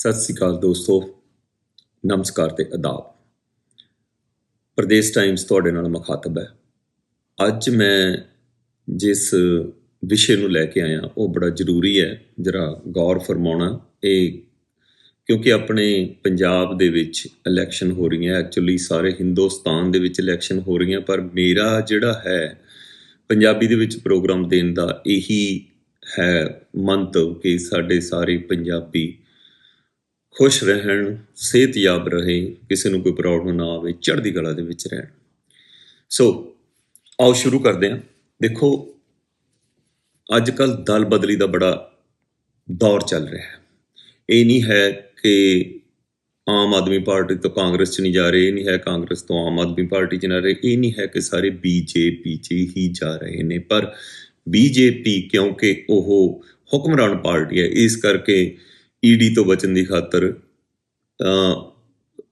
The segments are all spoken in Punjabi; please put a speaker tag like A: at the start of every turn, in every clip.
A: ਸਤਿ ਸ੍ਰੀ ਅਕਾਲ ਦੋਸਤੋ, ਨਮਸਕਾਰ ਤੇ ਅਦਾਬ। ਪ੍ਰਦੇਸ਼ ਟਾਈਮਸ ਤੁਹਾਡੇ ਨਾਲ ਮੁਖਾਤਬ ਹੈ। ਅੱਜ ਮੈਂ ਜਿਸ ਵਿਸ਼ੇ ਨੂੰ ਲੈ ਕੇ ਆਇਆ, ਉਹ ਬੜਾ ਜ਼ਰੂਰੀ ਹੈ, ਜਰਾ ਗੌਰ ਫਰਮਾਉਣਾ। ਇਹ ਕਿਉਂਕਿ ਆਪਣੇ ਪੰਜਾਬ ਦੇ ਵਿੱਚ ਇਲੈਕਸ਼ਨ ਹੋ ਰਹੀਆਂ ਐਕਚੁਅਲੀ ਸਾਰੇ ਹਿੰਦੁਸਤਾਨ ਦੇ ਵਿੱਚ ਇਲੈਕਸ਼ਨ ਹੋ ਰਹੀਆਂ, ਪਰ ਮੇਰਾ ਜਿਹੜਾ ਹੈ, ਪੰਜਾਬੀ ਦੇ ਵਿੱਚ ਪ੍ਰੋਗਰਾਮ ਦੇਣ ਦਾ ਇਹੀ ਹੈ ਮੰਤਵ ਕਿ ਸਾਡੇ ਸਾਰੇ ਪੰਜਾਬੀ ਖੁਸ਼ ਰਹਿਣ, ਸਿਹਤਯਾਬ ਰਹੇ, ਕਿਸੇ ਨੂੰ ਕੋਈ ਪ੍ਰੋਬਲਮ ਨਾ ਆਵੇ, ਚੜ੍ਹਦੀ ਕਲਾ ਦੇ ਵਿੱਚ ਰਹਿਣ। ਸੋ ਆਓ ਸ਼ੁਰੂ ਕਰਦੇ ਹਾਂ। ਦੇਖੋ ਅੱਜ ਕੱਲ ਦਲ ਬਦਲੀ ਦਾ ਬੜਾ ਦੌਰ ਚੱਲ ਰਿਹਾ ਹੈ। ਇਹ ਨਹੀਂ ਹੈ ਕਿ ਆਮ ਆਦਮੀ ਪਾਰਟੀ ਤੋਂ ਕਾਂਗਰਸ 'ਚ ਨਹੀਂ ਜਾ ਰਹੇ, ਇਹ ਨਹੀਂ ਹੈ ਕਾਂਗਰਸ ਤੋਂ ਆਮ ਆਦਮੀ ਪਾਰਟੀ 'ਚ ਨਾ ਰਹੇ, ਇਹ ਨਹੀਂ ਹੈ ਕਿ ਸਾਰੇ ਬੀਜੇਪੀ 'ਚ ਹੀ ਜਾ ਰਹੇ ਨੇ। ਪਰ ਬੀਜੇਪੀ ਕਿਉਂਕਿ ਉਹ ਹੁਕਮਰਾਨ ਪਾਰਟੀ ਹੈ, ਇਸ ਕਰਕੇ ਈਡੀ ਤੋਂ ਬਚਣ ਦੀ ਖਾਤਰ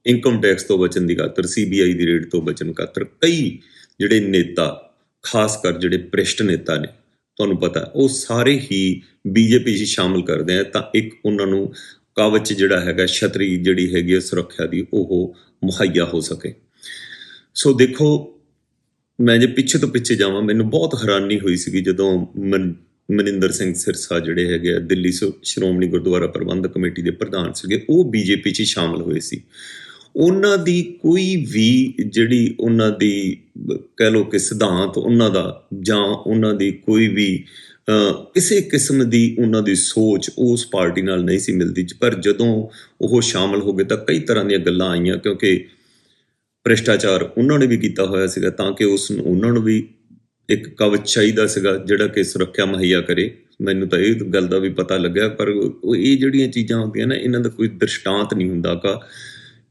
A: ਇਨਕਮ ਟੈਕਸ ਤੋਂ ਬਚਣ ਦੀ ਖਾਤਰ ਸੀਬੀਆਈ ਦੀ ਰੇਡ ਤੋਂ ਬਚਣ ਖਾਤਰ ਕਈ ਜਿਹੜੇ ਨੇਤਾ, ਖਾਸ ਕਰ ਜਿਹੜੇ ਭ੍ਰਿਸ਼ਟ ਨੇਤਾ ਨੇ, ਤੁਹਾਨੂੰ ਪਤਾ, ਉਹ ਸਾਰੇ ਹੀ ਬੀਜੇਪੀ 'ਚ ਸ਼ਾਮਲ ਕਰਦੇ ਆ, ਤਾਂ ਇੱਕ ਉਹਨਾਂ ਨੂੰ ਕਵਚ ਜਿਹੜਾ ਹੈਗਾ, ਛਤਰੀ ਜਿਹੜੀ ਹੈਗੀ ਹੈ ਸੁਰੱਖਿਆ ਦੀ, ਉਹ ਮੁਹੱਈਆ ਹੋ ਸਕੇ। ਸੋ ਦੇਖੋ, ਮੈਂ ਜੇ ਪਿੱਛੇ ਤੋਂ ਪਿੱਛੇ ਜਾਵਾਂ, ਮੈਨੂੰ ਬਹੁਤ ਹੈਰਾਨੀ ਹੋਈ ਸੀਗੀ ਜਦੋਂ ਮਨ- ਮਨਿੰਦਰ ਸਿੰਘ ਸਿਰਸਾ ਜਿਹੜੇ ਹੈਗੇ ਆ, ਦਿੱਲੀ ਸ਼੍ਰੋ- ਸ਼੍ਰੋਮਣੀ ਗੁਰਦੁਆਰਾ ਪ੍ਰਬੰਧਕ ਕਮੇਟੀ ਦੇ ਪ੍ਰਧਾਨ ਸੀਗੇ, ਉਹ ਬੀਜੇਪੀ 'ਚ ਹੀ ਸ਼ਾਮਲ ਹੋਏ ਸੀ। ਉਹਨਾਂ ਦੀ ਕੋਈ ਵੀ ਜਿਹੜੀ ਉਹਨਾਂ ਦੀ, ਕਹਿ ਲਓ ਕਿ ਸਿਧਾਂਤ ਉਹਨਾਂ ਦਾ ਜਾਂ ਉਹਨਾਂ ਦੀ ਕੋਈ ਵੀ ਕਿਸੇ ਕਿਸਮ ਦੀ ਉਹਨਾਂ ਦੀ ਸੋਚ ਉਸ ਪਾਰਟੀ ਨਾਲ ਨਹੀਂ ਸੀ ਮਿਲਦੀ। ਪਰ ਜਦੋਂ ਉਹ ਸ਼ਾਮਲ ਹੋ ਗਏ ਤਾਂ ਕਈ ਤਰ੍ਹਾਂ ਦੀਆਂ ਗੱਲਾਂ ਆਈਆਂ ਕਿਉਂਕਿ ਭ੍ਰਿਸ਼ਟਾਚਾਰ ਉਹਨਾਂ ਨੇ ਵੀ ਕੀਤਾ ਹੋਇਆ ਸੀਗਾ ਤਾਂ ਕਿ ਉਸ ਨੂੰ ਉਹਨਾਂ ਨੂੰ ਵੀ ਇੱਕ ਕਵਚ ਚਾਹੀਦਾ ਸੀਗਾ, ਜਿਹੜਾ ਕਿ ਸੁਰੱਖਿਆ ਮੁਹੱਈਆ ਕਰੇ। ਮੈਨੂੰ ਤਾਂ ਇਹ ਗੱਲ ਦਾ ਵੀ ਪਤਾ ਲੱਗਿਆ, ਪਰ ਉਹ ਇਹ ਜਿਹੜੀਆਂ ਚੀਜ਼ਾਂ ਹੁੰਦੀਆਂ ਨਾ, ਇਹਨਾਂ ਦਾ ਕੋਈ ਦ੍ਰਿਸ਼ਟਾਂਤ ਨਹੀਂ ਹੁੰਦਾ ਕਾ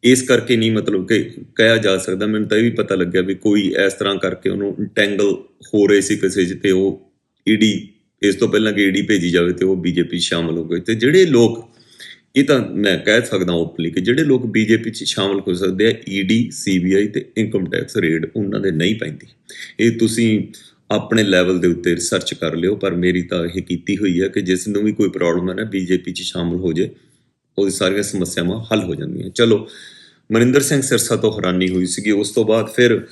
A: ਇਸ ਕਰਕੇ ਨਹੀਂ ਮਤਲਬ ਕਿ ਕਿਹਾ ਜਾ ਸਕਦਾ। ਮੈਨੂੰ ਤਾਂ ਇਹ ਵੀ ਪਤਾ ਲੱਗਿਆ ਵੀ ਕੋਈ ਇਸ ਤਰ੍ਹਾਂ ਕਰਕੇ ਉਹਨੂੰ ਟੈਂਗਲ ਹੋ ਰਹੇ ਸੀ ਕਿਸੇ 'ਚ ਤੇ ਉਹ ਈਡੀ ਇਸ ਤੋਂ ਪਹਿਲਾਂ ਕਿ ਈਡੀ ਭੇਜੀ ਜਾਵੇ ਤੇ ਉਹ ਬੀਜੇਪੀ ਸ਼ਾਮਲ ਹੋ ਗਏ। ਤੇ ਜਿਹੜੇ ਲੋਕ ਇਹ ਤਾਂ ਮੈਂ ਕਹਿ ਸਕਦਾ ਓਪਨਲੀ ਕਿ ਜਿਹੜੇ ਲੋਕ ਬੀਜੇਪੀ 'ਚ ਸ਼ਾਮਲ ਹੋ ਸਕਦੇ ਆ ਈਡੀ ਸੀਬੀਆਈ ਤੇ ਇਨਕਮ ਟੈਕਸ ਰੇਡ ਉਹਨਾਂ ਦੇ ਨਹੀਂ ਪੈਂਦੀ। ਇਹ ਤੁਸੀਂ ਆਪਣੇ ਲੈਵਲ ਦੇ ਉੱਤੇ ਰਿਸਰਚ ਕਰ ਲਿਓ, ਪਰ ਮੇਰੀ ਤਾਂ ਇਹ ਕੀਤੀ ਹੋਈ ਹੈ ਕਿ ਜਿਸ ਨੂੰ ਵੀ ਕੋਈ ਪ੍ਰੋਬਲਮ ਹੈ ਨਾ ਬੀਜੇਪੀ 'ਚ ਸ਼ਾਮਲ ਹੋ ਜੇ, ਉਹਦੀ ਸਾਰੀਆਂ ਸਮੱਸਿਆਵਾਂ ਹੱਲ ਹੋ ਜਾਂਦੀਆਂ। ਚਲੋ, ਮਨਿੰਦਰ ਸਿੰਘ ਸਿਰਸਾ ਤੋਂ ਹੈਰਾਨੀ ਹੋਈ ਸੀਗੀ। ਉਸ ਤੋਂ ਬਾਅਦ ਫਿਰ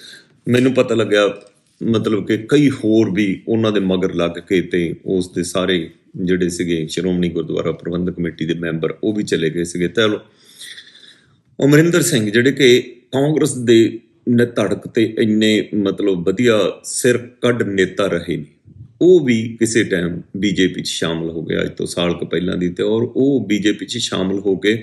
A: ਮੈਨੂੰ ਪਤਾ ਲੱਗਿਆ, ਮਤਲਬ ਕਿ ਕਈ ਹੋਰ ਵੀ ਉਹਨਾਂ ਦੇ ਮਗਰ ਲੱਗ ਕੇ ਤੇ ਉਸ ਦੇ ਸਾਰੇ ਜਿਹੜੇ ਸੀਗੇ ਸ਼੍ਰੋਮਣੀ ਗੁਰਦੁਆਰਾ ਪ੍ਰਬੰਧਕ ਕਮੇਟੀ ਦੇ ਮੈਂਬਰ, ਉਹ ਵੀ ਚਲੇ ਗਏ ਸੀਗੇ। ਚਲੋ ਅਮਰਿੰਦਰ ਸਿੰਘ ਜਿਹੜੇ ਕਿ ਕਾਂਗਰਸ ਦੇ ਨੇ ਧੜਕ ਤੇ ਇੰਨੇ ਮਤਲਬ ਵਧੀਆ ਸਿਰ ਕੱਢ ਨੇਤਾ ਰਹੇ ਨੇ, ਉਹ ਵੀ ਕਿਸੇ ਟਾਈਮ ਬੀਜੇਪੀ 'ਚ ਸ਼ਾਮਲ ਹੋ ਗਿਆ ਅੱਜ ਤੋਂ ਸਾਲ ਕੁ ਪਹਿਲਾਂ ਦੀ ਤੇ ਔਰ ਉਹ ਬੀਜੇਪੀ 'ਚ ਸ਼ਾਮਲ ਹੋ ਕੇ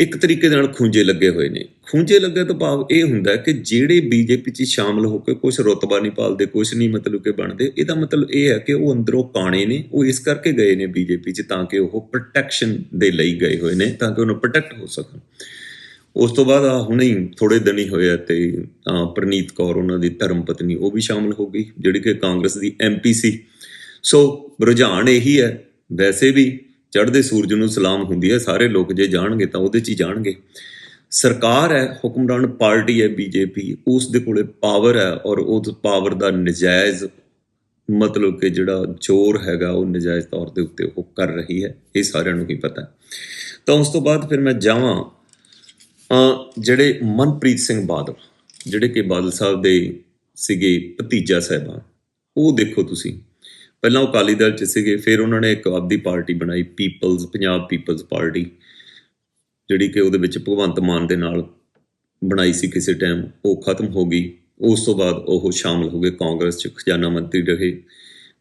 A: ਇੱਕ ਤਰੀਕੇ ਦੇ ਨਾਲ ਖੂੰਜੇ ਲੱਗੇ ਹੋਏ ਨੇ। ਖੂੰਜੇ ਲੱਗੇ ਤੋਂ ਭਾਵ ਇਹ ਹੁੰਦਾ ਕਿ ਜਿਹੜੇ ਬੀਜੇਪੀ 'ਚ ਸ਼ਾਮਲ ਹੋ ਕੇ ਕੁਝ ਰੁਤਬਾ ਨਹੀਂ ਪਾਲਦੇ ਕੁਝ ਨਹੀਂ ਮਤਲਬ ਕਿ ਬਣਦੇ, ਇਹਦਾ ਮਤਲਬ ਇਹ ਹੈ ਕਿ ਉਹ ਅੰਦਰੋਂ ਕਾਣੇ ਨੇ, ਉਹ ਇਸ ਕਰਕੇ ਗਏ ਨੇ ਬੀਜੇਪੀ 'ਚ ਤਾਂ ਕਿ ਉਹ ਪ੍ਰੋਟੈਕਸ਼ਨ ਦੇ ਲਈ ਗਏ ਹੋਏ ਨੇ, ਤਾਂ ਕਿ ਉਹਨੂੰ ਪ੍ਰੋਟੈਕਟ ਹੋ ਸਕਣ। ਉਸ ਤੋਂ ਬਾਅਦ ਆ ਹੁਣੇ ਹੀ ਥੋੜੇ ਦਿਨ ਹੀ ਹੋਏ ਆ ਤੇ ਪ੍ਰਨੀਤ ਕੌਰ ਉਹਨਾਂ ਦੀ ਧਰਮ ਪਤਨੀ ਉਹ ਵੀ ਸ਼ਾਮਲ ਹੋ ਗਈ, ਜਿਹੜੀ ਕਿ ਕਾਂਗਰਸ ਦੀ ਐਮਪੀ ਸੀ। ਸੋ ਰੁਝਾਨ ਇਹੀ ਹੈ, ਵੈਸੇ ਵੀ ਚੜ੍ਹਦੇ ਸੂਰਜ ਨੂੰ ਸਲਾਮ ਹੁੰਦੀ ਹੈ, ਸਾਰੇ ਲੋਕ ਜੇ ਜਾਣਗੇ ਤਾਂ ਉਹਦੇ 'ਚ ਹੀ ਜਾਣਗੇ। ਸਰਕਾਰ ਹੈ, ਹੁਕਮਰਾਨ ਪਾਰਟੀ ਹੈ, ਬੀਜੇਪੀ, ਉਸ ਦੇ ਕੋਲੇ ਪਾਵਰ ਹੈ ਔਰ ਉਸ ਪਾਵਰ ਦਾ ਨਜਾਇਜ਼ ਮਤਲਬ ਕਿ ਜਿਹੜਾ ਜ਼ੋਰ ਹੈਗਾ, ਉਹ ਨਜਾਇਜ਼ ਤੌਰ ਦੇ ਉੱਤੇ ਉਹ ਕਰ ਰਹੀ ਹੈ, ਇਹ ਸਾਰਿਆਂ ਨੂੰ ਹੀ ਪਤਾ ਤਾਂ ਉਸ ਤੋਂ ਬਾਅਦ ਫਿਰ ਮੈਂ ਜਾਵਾਂ ਜਿਹੜੇ ਮਨਪ੍ਰੀਤ ਸਿੰਘ ਬਾਦਲ, ਜਿਹੜੇ ਕਿ ਬਾਦਲ ਸਾਹਿਬ ਦੇ ਸੀਗੇ ਭਤੀਜਾ ਸਾਹਿਬਾਨ, ਉਹ ਦੇਖੋ ਤੁਸੀਂ। ਪਹਿਲਾਂ ਉਹ ਅਕਾਲੀ ਦਲ ਚ ਸੀਗੇ, ਫਿਰ ਉਹਨਾਂ ਨੇ ਇੱਕ ਆਪਦੀ ਪਾਰਟੀ ਬਣਾਈ, ਪੀਪਲਜ਼, ਪੰਜਾਬ ਪੀਪਲਜ਼ ਪਾਰਟੀ, ਜਿਹੜੀ ਕਿ ਉਹਦੇ ਵਿੱਚ ਭਗਵੰਤ ਮਾਨ ਦੇ ਨਾਲ ਬਣਾਈ ਸੀ ਕਿਸੇ ਟਾਈਮ ਉਹ ਖਤਮ ਹੋ ਗਈ। ਉਸ ਤੋਂ ਬਾਅਦ ਉਹ ਸ਼ਾਮਲ ਹੋ ਗਏ, ਕਾਂਗਰਸ ਚ ਖਜ਼ਾਨਾ ਮੰਤਰੀ ਰਹੇ।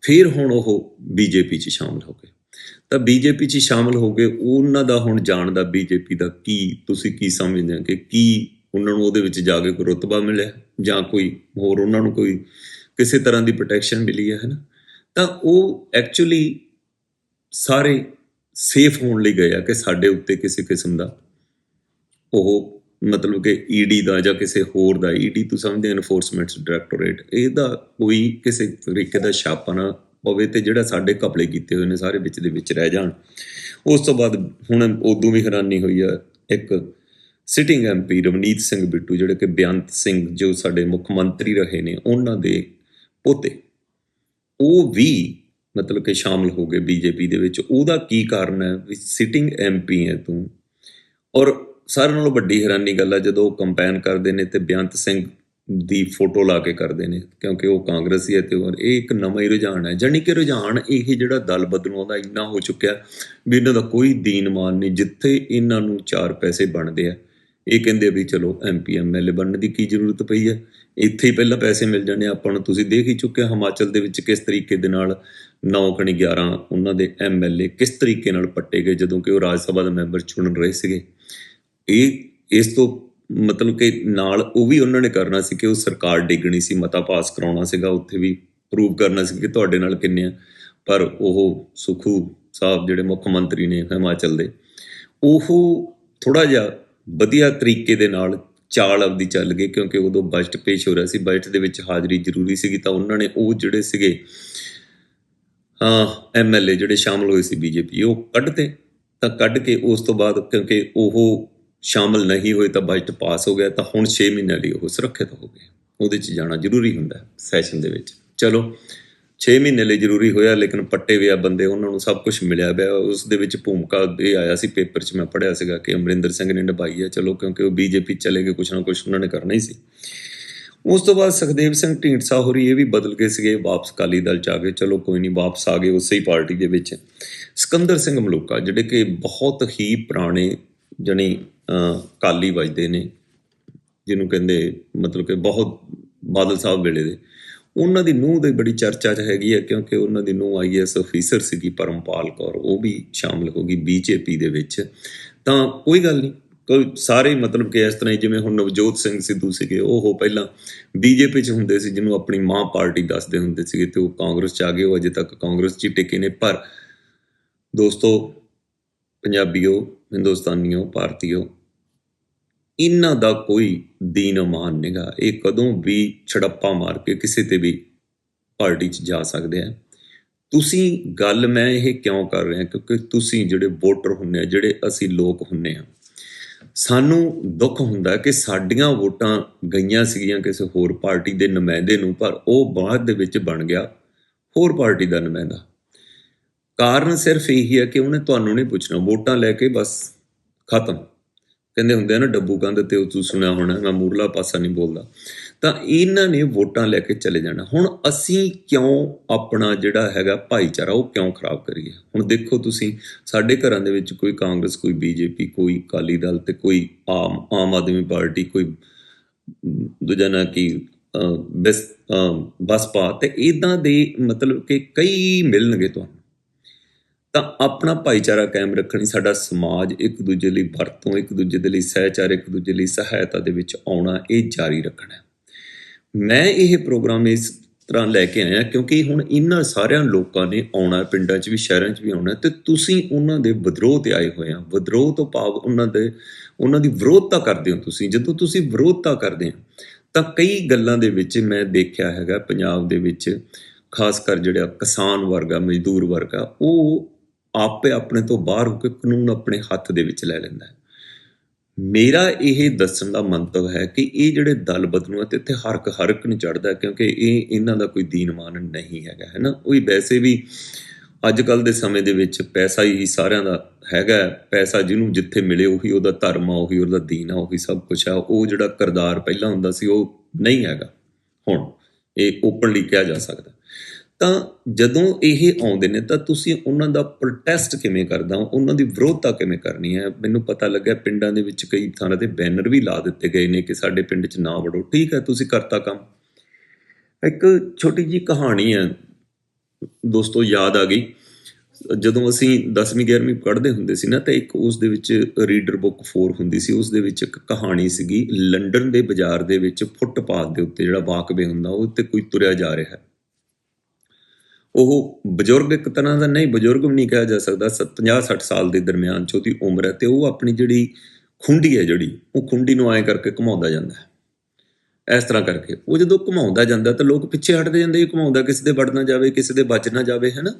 A: ਫਿਰ ਹੁਣ ਉਹ ਬੀਜੇਪੀ ਚ ਸ਼ਾਮਲ ਹੋ ਗਏ। ਤਾਂ ਬੀਜੇਪੀ ਚ ਸ਼ਾਮਲ ਹੋ ਗਏ ਉਹਨਾਂ ਦਾ ਹੁਣ ਜਾਣ ਦਾ ਬੀਜੇਪੀ ਦਾ ਕੀ, ਤੁਸੀਂ ਕੀ ਸਮਝਦੇ ਹੋ ਕਿ ਕੀ ਉਹਨਾਂ ਨੂੰ ਉਹਦੇ ਵਿੱਚ ਜਾ ਕੇ ਕੋਈ ਰੁਤਬਾ ਮਿਲਿਆ? ਜਾਂ ਕੋਈ ਹੋਰ ਉਹਨਾਂ ਨੂੰ ਕੋਈ ਕਿਸੇ ਤਰ੍ਹਾਂ ਦੀ ਪ੍ਰੋਟੈਕਸ਼ਨ ਮਿਲੀ ਹੈ ਹੈ ਨਾ? ਤਾਂ ਉਹ ਐਕਚੁਅਲੀ ਸਾਰੇ ਸੇਫ ਹੋਣ ਲਈ ਗਏ ਆ ਕਿ ਸਾਡੇ ਉੱਤੇ ਕਿਸੇ ਕਿਸਮ ਦਾ ਉਹ ਮਤਲਬ ਕਿ ਈਡੀ ਦਾ ਜਾਂ ਕਿਸੇ ਹੋਰ ਦਾ ਈਡੀ ਤੋਂ ਸਮਝਦੇ ਐਨਫੋਰਸਮੈਂਟ ਡਾਇਰੈਕਟੋਰੇਟ ਇਹਦਾ ਕੋਈ ਕਿਸੇ ਤਰੀਕੇ ਦਾ ਛਾਪਾ ਨਾ ਪਵੇ ਤੇ ਜਿਹੜਾ ਸਾਡੇ ਕਪੜੇ ਕੀਤੇ ਹੋਏ ਨੇ ਸਾਰੇ ਵਿੱਚ ਦੇ ਵਿੱਚ ਰਹਿ ਜਾਣ। ਉਸ ਤੋਂ ਬਾਅਦ ਹੁਣ ਉਦੋਂ ਵੀ ਹੈਰਾਨੀ ਹੋਈ ਆ, ਇੱਕ ਸਿਟਿੰਗ ਐਮਪੀ ਰਵਨੀਤ ਸਿੰਘ ਬਿੱਟੂ, ਜਿਹੜੇ ਕਿ ਬੇਅੰਤ ਸਿੰਘ ਜੋ ਸਾਡੇ ਮੁੱਖ ਮੰਤਰੀ ਰਹੇ ਨੇ, ਉਹਨਾਂ ਦੇ ਪੋਤੇ ਉਹ ਵੀ ਮਤਲਬ ਕਿ ਸ਼ਾਮਲ ਹੋ ਗਏ ਬੀਜੇਪੀ ਦੇ ਵਿੱਚ। ਉਹਦਾ ਕੀ ਕਾਰਨ ਹੈ ਵੀ ਸਿਟਿੰਗ ਐਮਪੀ ਹੈ ਤੂੰ? ਔਰ ਸਾਰਿਆਂ ਨਾਲੋਂ ਵੱਡੀ ਹੈਰਾਨੀ ਗੱਲ ਹੈ ਜਦੋਂ ਉਹ ਕੰਪੈਨ ਕਰਦੇ ਨੇ ਤੇ ਬੇਅੰਤ ਸਿੰਘ ਦੀ ਫੋਟੋ ਲਾ ਕੇ ਕਰਦੇ ਨੇ, ਕਿਉਂਕਿ ਉਹ ਕਾਂਗਰਸੀ ਹੈ ਤੇ ਔਰ ਇਹ ਇੱਕ ਨਵਾਂ ਹੀ ਰੁਝਾਨ ਹੈ। ਜਾਣੀ ਕਿ ਰੁਝਾਨ ਇਹ ਜਿਹੜਾ ਦਲ ਬਦਲੂਆਂ ਦਾ ਇੰਨਾ ਹੋ ਚੁੱਕਿਆ ਵੀ ਇਹਨਾਂ ਦਾ ਕੋਈ ਦੀਨ ਮਾਨ ਨਹੀਂ, ਜਿੱਥੇ ਇਹਨਾਂ ਨੂੰ ਚਾਰ ਪੈਸੇ ਬਣਦੇ ਆ। ਇਹ ਕਹਿੰਦੇ ਵੀ ਚਲੋ ਐਮਪੀ ਐਮਐਲਏ ਬਣਨ ਦੀ ਕੀ ਜ਼ਰੂਰਤ ਪਈ ਹੈ? ਇੱਥੇ ਹੀ ਪਹਿਲਾਂ ਪੈਸੇ ਮਿਲ ਜਾਣੇ ਆਪਾਂ ਨੂੰ ਤੁਸੀਂ ਦੇਖ ਹੀ ਚੁੱਕੇ ਹੋ ਹਿਮਾਚਲ ਦੇ ਵਿੱਚ ਕਿਸ ਤਰੀਕੇ ਦੇ ਨਾਲ 9 ਕਣੀ 11 ਉਹਨਾਂ ਦੇ ਐਮਐਲਏ ਕਿਸ ਤਰੀਕੇ ਨਾਲ ਪੱਟੇ ਗਏ ਜਦੋਂ ਕਿ ਉਹ ਰਾਜ ਸਭਾ ਦਾ ਮੈਂਬਰ ਚੁਣ ਰਹੇ ਸੀਗੇ। ਇਹ, ਇਸ ਤੋਂ ਮਤਲਬ ਕਿ ਨਾਲ ਉਹ ਵੀ ਉਹਨਾਂ ਨੇ ਕਰਨਾ ਸੀ ਕਿ ਉਹ ਸਰਕਾਰ ਡਿੱਗਣੀ ਸੀ, ਮਤਾ ਪਾਸ ਕਰਾਉਣਾ ਸੀਗਾ, ਉੱਥੇ ਵੀ ਪ੍ਰੂਵ ਕਰਨਾ ਸੀ ਕਿ ਤੁਹਾਡੇ ਨਾਲ ਕਿੰਨੇ ਆ। ਪਰ ਉਹ ਸੁਖੂ ਸਾਹਿਬ ਜਿਹੜੇ ਮੁੱਖ ਮੰਤਰੀ ਨੇ ਹਿਮਾਚਲ ਦੇ, ਉਹ ਥੋੜਾ ਜਿਹਾ ਵਧੀਆ ਤਰੀਕੇ ਦੇ ਨਾਲ ਚਾਲ ਆਪਦੀ ਚੱਲ ਗਏ ਕਿਉਂਕਿ ਉਦੋਂ ਬਜਟ ਪੇਸ਼ ਹੋ ਰਿਹਾ ਸੀ, ਬਜਟ ਦੇ ਵਿੱਚ ਹਾਜ਼ਰੀ ਜ਼ਰੂਰੀ ਸੀਗੀ ਤਾਂ ਉਹਨਾਂ ਨੇ ਉਹ ਜਿਹੜੇ ਸੀਗੇ, ਹਾਂ ਐਮਐਲਏ ਜਿਹੜੇ ਸ਼ਾਮਲ ਹੋਏ ਸੀ ਬੀਜੇਪੀ ਉਹ ਕੱਢਤੇ। ਤਾਂ ਕੱਢ ਕੇ ਉਸ ਤੋਂ ਬਾਅਦ ਕਿਉਂਕਿ ਉਹ ਸ਼ਾਮਲ ਨਹੀਂ ਹੋਏ ਤਾਂ ਬਜਟ ਪਾਸ ਹੋ ਗਿਆ, ਤਾਂ ਹੁਣ 6 ਮਹੀਨੇ ਲਈ ਉਹ ਸੁਰੱਖਿਅਤ ਹੋ ਗਏ। ਉਹਦੇ 'ਚ ਜਾਣਾ ਜ਼ਰੂਰੀ ਹੁੰਦਾ ਸੈਸ਼ਨ ਦੇ ਵਿੱਚ। ਚਲੋ 6 ਮਹੀਨੇ ਲਈ ਜ਼ਰੂਰੀ ਹੋਇਆ, ਲੇਕਿਨ ਪੱਟੇ ਵਿਆ ਬੰਦੇ, ਉਹਨਾਂ ਨੂੰ ਸਭ ਕੁਝ ਮਿਲਿਆ ਪਿਆ। ਉਸ ਦੇ ਵਿੱਚ ਭੂਮਿਕਾ ਇਹ ਆਇਆ ਸੀ ਪੇਪਰ 'ਚ, ਮੈਂ ਪੜ੍ਹਿਆ ਸੀਗਾ ਕਿ ਅਮਰਿੰਦਰ ਸਿੰਘ ਨੇ ਨਿਭਾਈ ਹੈ ਚਲੋ, ਕਿਉਂਕਿ ਉਹ ਬੀਜੇਪੀ ਚਲੇ ਗਏ, ਕੁਛ ਨਾ ਕੁਛ ਉਹਨਾਂ ਨੇ ਕਰਨਾ ਹੀ ਸੀ। ਉਸ ਤੋਂ ਬਾਅਦ ਸੁਖਦੇਵ ਸਿੰਘ ਢੀਂਡਸਾ ਹੋਰੀ ਇਹ ਵੀ ਬਦਲ ਗਏ ਸੀਗੇ, ਵਾਪਸ ਅਕਾਲੀ ਦਲ ਚ ਆ ਗਏ। ਚਲੋ, ਕੋਈ ਨਹੀਂ, ਵਾਪਸ ਆ ਗਏ ਉਸੇ ਹੀ ਪਾਰਟੀ ਦੇ ਵਿੱਚ। ਸਿਕੰਦਰ ਸਿੰਘ ਮਲੂਕਾ, ਜਿਹੜੇ ਕਿ ਬਹੁਤ ਹੀ ਪੁਰਾਣੇ ਜਣੀ ਕਾਲੀ ਵਜਦੇ ਨੇ, ਜਿਹਨੂੰ ਕਹਿੰਦੇ ਮਤਲਬ ਕਿ ਬਹੁਤ ਬਾਦਲ ਸਾਹਿਬ ਵੇਲੇ ਦੇ। ਉਹਨਾਂ ਦੀ ਨੂੰਹ ਦੀ ਬੜੀ ਚਰਚਾ ਚ ਹੈਗੀ ਹੈ, ਕਿਉਂਕਿ ਉਹਨਾਂ ਦੀ ਨੂੰਹ ਆਈਐਸ ਅਫੀਸਰ ਸੀਗੀ, ਪਰਮਪਾਲ ਕੌਰ, ਉਹ ਵੀ ਸ਼ਾਮਲ ਹੋ ਗਈ ਬੀਜੇਪੀ ਦੇ ਵਿੱਚ। ਤਾਂ ਕੋਈ ਗੱਲ ਨਹੀਂ, ਕੋਈ ਸਾਰੇ ਮਤਲਬ ਕਿ ਇਸ ਤਰ੍ਹਾਂ ਹੀ ਜਿਵੇਂ ਹੁਣ ਨਵਜੋਤ ਸਿੰਘ ਸਿੱਧੂ ਸੀਗੇ, ਉਹ ਪਹਿਲਾਂ ਬੀਜੇਪੀ 'ਚ ਹੁੰਦੇ ਸੀ, ਜਿਹਨੂੰ ਆਪਣੀ ਮਾਂ ਪਾਰਟੀ ਦੱਸਦੇ ਹੁੰਦੇ ਸੀਗੇ ਤੇ ਉਹ ਕਾਂਗਰਸ 'ਚ ਆ ਗਏ, ਉਹ ਅਜੇ ਤੱਕ ਕਾਂਗਰਸ 'ਚ ਹੀ ਟਿਕੇ ਨੇ। ਪਰ ਦੋਸਤੋ, ਪੰਜਾਬੀਓ, ਹਿੰਦੁਸਤਾਨੀਓ, ਭਾਰਤੀਓ ਇਹਨਾਂ ਦਾ ਕੋਈ ਦੀਨ ਅਮਾਨ ਨਿਗਾ ਇਹ ਕਦੋਂ ਵੀ ਛੜੱਪਾ ਮਾਰ ਕੇ ਕਿਸੇ ਤੇ ਵੀ ਪਾਰਟੀ 'ਚ ਜਾ ਸਕਦੇ ਆ। ਤੁਸੀਂ ਗੱਲ ਮੈਂ ਇਹ ਕਿਉਂ ਕਰ ਰਿਹਾ? ਕਿਉਂਕਿ ਤੁਸੀਂ ਜਿਹੜੇ ਵੋਟਰ ਹੁੰਨੇ ਆ, ਜਿਹੜੇ ਅਸੀਂ ਲੋਕ ਹੁੰਨੇ ਆ, ਸਾਨੂੰ ਦੁੱਖ ਹੁੰਦਾ ਕਿ ਸਾਡੀਆਂ ਵੋਟਾਂ ਗਈਆਂ ਸੀਗੀਆਂ ਕਿਸੇ ਹੋਰ ਪਾਰਟੀ ਦੇ ਨੁਮਾਇੰਦੇ ਨੂੰ, ਪਰ ਉਹ ਬਾਅਦ ਦੇ ਵਿੱਚ ਬਣ ਗਿਆ ਹੋਰ ਪਾਰਟੀ ਦਾ ਨੁਮਾਇੰਦਾ। ਕਾਰਨ ਸਿਰਫ ਇਹੀ ਹੈ ਕਿ ਉਹਨੇ ਤੁਹਾਨੂੰ ਨਹੀਂ ਪੁੱਛਣਾ। ਵੋਟਾਂ ਲੈ ਕੇ ਬਸ ਖਤਮ। ਕਹਿੰਦੇ ਹੁੰਦੇ ਆ ਨਾ, ਡੱਬੂ ਕੰਧ ਤੇ ਉਹ ਤੂੰ ਸੁਣਿਆ ਹੋਣਾ, ਮੈਂ ਮੂਰਲਾ ਪਾਸਾ ਨਹੀਂ ਬੋਲਦਾ। ਤਾਂ ਇਹਨਾਂ ਨੇ ਵੋਟਾਂ ਲੈ ਕੇ ਚਲੇ ਜਾਣਾ। ਹੁਣ ਅਸੀਂ ਕਿਉਂ ਆਪਣਾ ਜਿਹੜਾ ਹੈਗਾ ਭਾਈਚਾਰਾ, ਉਹ ਕਿਉਂ ਖਰਾਬ ਕਰੀਏ? ਹੁਣ ਦੇਖੋ ਤੁਸੀਂ, ਸਾਡੇ ਘਰਾਂ ਦੇ ਵਿੱਚ ਕੋਈ ਕਾਂਗਰਸ, ਕੋਈ ਬੀਜੇਪੀ, ਕੋਈ ਅਕਾਲੀ ਦਲ ਤੇ ਕੋਈ ਆਮ ਆਮ ਆਦਮੀ ਪਾਰਟੀ, ਕੋਈ ਦੂਜਾ ਨਾ ਕੀ ਬਸ ਬਸਪਾ ਤੇ ਇਦਾਂ ਦੇ ਮਤਲਬ ਕਿ ਕਈ ਮਿਲਣਗੇ ਤੁਹਾਨੂੰ। ਤਾਂ ਆਪਣਾ ਭਾਈਚਾਰਾ ਕਾਇਮ ਰੱਖਣੀ ਸਾਡਾ ਸਮਾਜ ਇੱਕ ਦੂਜੇ ਲਈ ਵਰਤੋਂ, ਇੱਕ ਦੂਜੇ ਦੇ ਲਈ ਸਹਿਚਾਰ, ਇੱਕ ਦੂਜੇ ਲਈ ਸਹਾਇਤਾ ਦੇ ਵਿੱਚ ਆਉਣਾ ਇਹ ਜਾਰੀ ਰੱਖਣਾ ਮੈਂ ਇਹ ਪ੍ਰੋਗਰਾਮ ਇਸ ਤਰ੍ਹਾਂ ਲੈ ਕੇ ਆਇਆ ਕਿਉਂਕਿ ਹੁਣ ਇਹਨਾਂ ਸਾਰਿਆਂ ਲੋਕਾਂ ਨੇ ਆਉਣਾ ਪਿੰਡਾਂ 'ਚ ਵੀ, ਸ਼ਹਿਰਾਂ 'ਚ ਵੀ ਆਉਣਾ ਤੇ ਤੁਸੀਂ ਉਹਨਾਂ ਦੇ ਵਿਦਰੋਹ ਤੇ ਆਏ ਹੋਏ ਆ। ਵਿਦਰੋਹ ਤੋਂ ਭਾਵ ਉਹਨਾਂ ਦੇ ਉਹਨਾਂ ਦੀ ਵਿਰੋਧਤਾ ਕਰਦੇ ਹੋ ਤੁਸੀਂ। ਜਦੋਂ ਤੁਸੀਂ ਵਿਰੋਧਤਾ ਕਰਦੇ ਆ, ਤਾਂ ਕਈ ਗੱਲਾਂ ਦੇ ਵਿੱਚ ਮੈਂ ਦੇਖਿਆ ਹੈਗਾ, ਪੰਜਾਬ ਦੇ ਵਿੱਚ ਖਾਸ ਕਰ ਜਿਹੜਾ ਕਿਸਾਨ ਵਰਗਾ, ਮਜ਼ਦੂਰ ਵਰਗਾ, ਉਹ ਆਪੇ ਆਪਣੇ ਤੋਂ ਬਾਹਰ ਹੋ ਕੇ ਕਾਨੂੰਨ ਆਪਣੇ ਹੱਥ ਦੇ ਵਿੱਚ ਲੈ ਲੈਂਦਾ ਹੈ। ਮੇਰਾ ਇਹ ਦੱਸਣ ਦਾ ਮੰਤਵ ਹੈ ਕਿ ਇਹ ਜਿਹੜੇ ਦਲ ਬਦਲੂ ਤੇ ਇੱਥੇ ਹਰ ਹਰ ਇੱਕ ਨੂੰ ਚੜਦਾ ਕਿਉਂਕਿ ਇਹ ਇਹਨਾਂ ਦਾ ਕੋਈ ਦੀਨਮਾਨ ਨਹੀਂ ਹੈਗਾ, ਹੈ ਨਾ? ਉਹ ਵੈਸੇ ਵੀ ਅੱਜ ਕੱਲ ਦੇ ਸਮੇਂ ਦੇ ਵਿੱਚ ਪੈਸਾ ਹੀ ਸਾਰਿਆਂ ਦਾ ਹੈਗਾ ਪੈਸਾ ਜਿਹਨੂੰ ਜਿੱਥੇ ਮਿਲੇ ਉਹੀ ਉਹਦਾ ਧਰਮ ਆ, ਉਹੀ ਉਹਦਾ ਦੀਨ ਆ, ਉਹੀ ਸਭ ਕੁਝ ਆ। ਉਹ ਜਿਹੜਾ ਕਰਦਾਰ ਪਹਿਲਾਂ ਹੁੰਦਾ ਸੀ, ਉਹ ਨਹੀਂ ਹੈਗਾ। ਹੁਣ ਇਹ ਓਪਨਲੀ ਕਿਹਾ ਜਾ ਸਕਦਾ। ਤਾਂ ਜਦੋਂ ਇਹ ਆਉਂਦੇ ਨੇ, ਤਾਂ ਤੁਸੀਂ ਉਹਨਾਂ ਦਾ ਪ੍ਰੋਟੈਸਟ ਕਿਵੇਂ ਕਰਦਾ ਉਹਨਾਂ ਦੀ ਵਿਰੋਧਤਾ ਕਿਵੇਂ ਕਰਨੀ ਹੈ? ਮੈਨੂੰ ਪਤਾ ਲੱਗਾ ਪਿੰਡਾਂ ਦੇ ਵਿੱਚ ਕਈ ਥਾਂ ਤੇ ਬੈਨਰ ਵੀ ਲਾ ਦਿੱਤੇ ਗਏ ਨੇ ਕਿ ਸਾਡੇ ਪਿੰਡ 'ਚ ਨਾ ਵੜੋ। ਠੀਕ ਹੈ, ਤੁਸੀਂ ਕਰਤਾ ਕੰਮ। ਇੱਕ ਛੋਟੀ ਜੀ ਕਹਾਣੀ ਹੈ। ਦੋਸਤੋ, ਯਾਦ ਆ ਗਈ। ਜਦੋਂ ਅਸੀਂ 10ਵੀਂ 11ਵੀਂ ਪੜ੍ਹਦੇ ਹੁੰਦੇ ਸੀ ਨਾ, ਤਾਂ ਇੱਕ ਉਸ ਦੇ ਵਿੱਚ ਰੀਡਰ ਬੁੱਕ 4 ਹੁੰਦੀ ਸੀ। ਉਸ ਦੇ ਵਿੱਚ ਇੱਕ ਕਹਾਣੀ ਸੀਗੀ, ਲੰਡਨ ਦੇ ਬਾਜ਼ਾਰ ਦੇ ਵਿੱਚ ਫੁੱਟਪਾਥ ਦੇ ਉੱਤੇ ਜਿਹੜਾ ਵਾਕਵੇ ਹੁੰਦਾ, ਉਹ ਉੱਤੇ ਕੋਈ ਤੁਰਿਆ ਜਾ ਰਿਹਾ। ਹੈ ਉਹ ਬਜ਼ੁਰਗ ਇੱਕ ਤਰ੍ਹਾਂ ਦਾ ਨਹੀਂ, ਬਜ਼ੁਰਗ ਵੀ ਨਹੀਂ ਕਿਹਾ ਜਾ ਸਕਦਾ 50 60 ਸਾਲ ਦੇ ਦਰਮਿਆਨ ਚ ਉਹਦੀ ਉਮਰ ਹੈ ਤੇ ਉਹ ਆਪਣੀ ਜਿਹੜੀ ਖੁੰਡੀ ਹੈ ਜਿਹੜੀ, ਉਹ ਖੁੰਡੀ ਨੂੰ ਐਂ ਕਰਕੇ ਘੁਮਾਉਂਦਾ ਜਾਂਦਾ ਹੈ। ਇਸ ਤਰ੍ਹਾਂ ਕਰਕੇ ਉਹ ਜਦੋਂ ਘੁਮਾਉਂਦਾ ਜਾਂਦਾ ਤਾਂ ਲੋਕ ਪਿੱਛੇ ਹਟਦੇ ਜਾਂਦੇ, ਇਹ ਘੁਮਾਉਂਦਾ ਕਿਸੇ ਦੇ ਵੜ ਨਾ ਜਾਵੇ, ਕਿਸੇ ਦੇ ਬਚ ਨਾ ਜਾਵੇ, ਹੈਨਾ?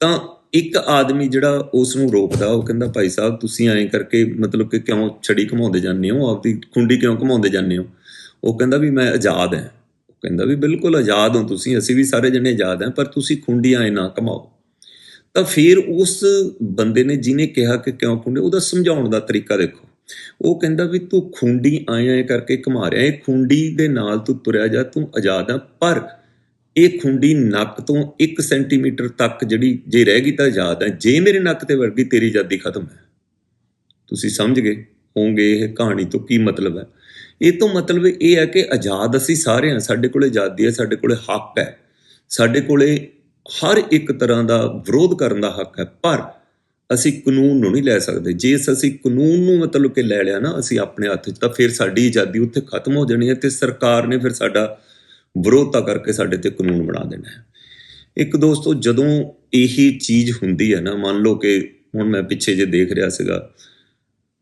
A: ਤਾਂ ਇੱਕ ਆਦਮੀ ਜਿਹੜਾ ਉਸ ਨੂੰ ਰੋਕਦਾ, ਉਹ ਕਹਿੰਦਾ, ਭਾਈ ਸਾਹਿਬ, ਤੁਸੀਂ ਐਂ ਕਰਕੇ ਮਤਲਬ ਕਿ ਕਿਉਂ ਛੜੀ ਘੁਮਾਉਂਦੇ ਜਾਂਦੇ ਹੋ? ਆਪਦੀ ਖੁੰਡੀ ਕਿਉਂ ਘੁਮਾਉਂਦੇ ਜਾਂਦੇ ਹੋ? ਉਹ ਕਹਿੰਦਾ ਵੀ ਮੈਂ ਆਜ਼ਾਦ ਹਾਂ। ਕਹਿੰਦਾ ਵੀ ਬਿਲਕੁਲ ਆਜ਼ਾਦ ਹੋ ਤੁਸੀਂ, ਅਸੀਂ ਵੀ ਸਾਰੇ ਜਣੇ ਆਜ਼ਾਦ ਹਾਂ, ਪਰ ਤੁਸੀਂ ਖੁੰਡੀਆਂ ਐ ਨਾ ਕਮਾਓ। ਤਾਂ ਫਿਰ ਉਸ ਬੰਦੇ ਨੇ ਜਿਹਨੇ ਕਿਹਾ ਕਿ ਕਿਉਂ ਖੁੰਡੇ, ਉਹਦਾ ਸਮਝਾਉਣ ਦਾ ਤਰੀਕਾ ਦੇਖੋ। ਉਹ ਕਹਿੰਦਾ ਵੀ ਤੂੰ ਖੁੰਡੀ ਆਏ ਆਏ ਕਰਕੇ ਘੁਮਾ ਰਿਹਾ, ਇਹ ਖੁੰਡੀ ਦੇ ਨਾਲ ਤੂੰ ਤੁਰਿਆ ਜਾ, ਤੂੰ ਆਜ਼ਾਦ ਆ ਪਰ ਇਹ ਖੁੰਡੀ ਨੱਕ ਤੋਂ 1 ਸੈਂਟੀਮੀਟਰ ਤੱਕ ਜਿਹੜੀ, ਜੇ ਰਹਿ ਗਈ ਤਾਂ ਆਜ਼ਾਦ ਹੈ, ਜੇ ਮੇਰੇ ਨੱਕ ਤੇ ਵਰਗੀ ਤੇਰੀ ਆਜ਼ਾਦੀ ਖਤਮ ਹੈ। ਤੁਸੀਂ ਸਮਝ ਗਏ ਹੋਵੋਗੇ ਇਹ ਕਹਾਣੀ ਤੋਂ ਕੀ ਮਤਲਬ ਹੈ। ਇਹ ਤੋਂ ਮਤਲਬ ਇਹ ਹੈ ਕਿ ਆਜ਼ਾਦ ਅਸੀਂ ਸਾਰੇ ਹਾਂ ਸਾਡੇ ਕੋਲੇ ਆਜ਼ਾਦੀ ਹੈ, ਸਾਡੇ ਕੋਲੇ ਹੱਕ ਹੈ। ਸਾਡੇ ਕੋਲੇ ਹਰ ਇੱਕ ਤਰ੍ਹਾਂ ਦਾ ਵਿਰੋਧ ਕਰਨ ਦਾ ਹੱਕ ਹੈ, ਪਰ ਅਸੀਂ ਕਾਨੂੰਨ ਨੂੰ ਨਹੀਂ ਲੈ ਸਕਦੇ। ਜੇ ਅਸੀਂ ਕਾਨੂੰਨ ਨੂੰ ਮਤਲਬ ਕਿ ਲੈ ਲਿਆ ਨਾ, ਅਸੀਂ ਆਪਣੇ ਹੱਥ 'ਚ ਤਾਂ ਫਿਰ ਸਾਡੀ ਆਜ਼ਾਦੀ ਉੱਥੇ ਖਤਮ ਹੋ ਜਾਣੀ ਹੈ ਤੇ ਸਰਕਾਰ ਨੇ ਫਿਰ ਸਾਡਾ ਵਿਰੋਧਤਾ ਕਰਕੇ ਸਾਡੇ ਤੇ ਕਾਨੂੰਨ ਬਣਾ ਦੇਣਾ ਹੈ। ਇੱਕ ਦੋਸਤੋ, ਜਦੋਂ ਇਹੀ ਚੀਜ਼ ਹੁੰਦੀ ਹੈ ਨਾ, ਮੰਨ ਲਓ ਕਿ ਹੁਣ ਮੈਂ ਪਿੱਛੇ ਜੇ ਦੇਖ ਰਿਹਾ ਸੀਗਾ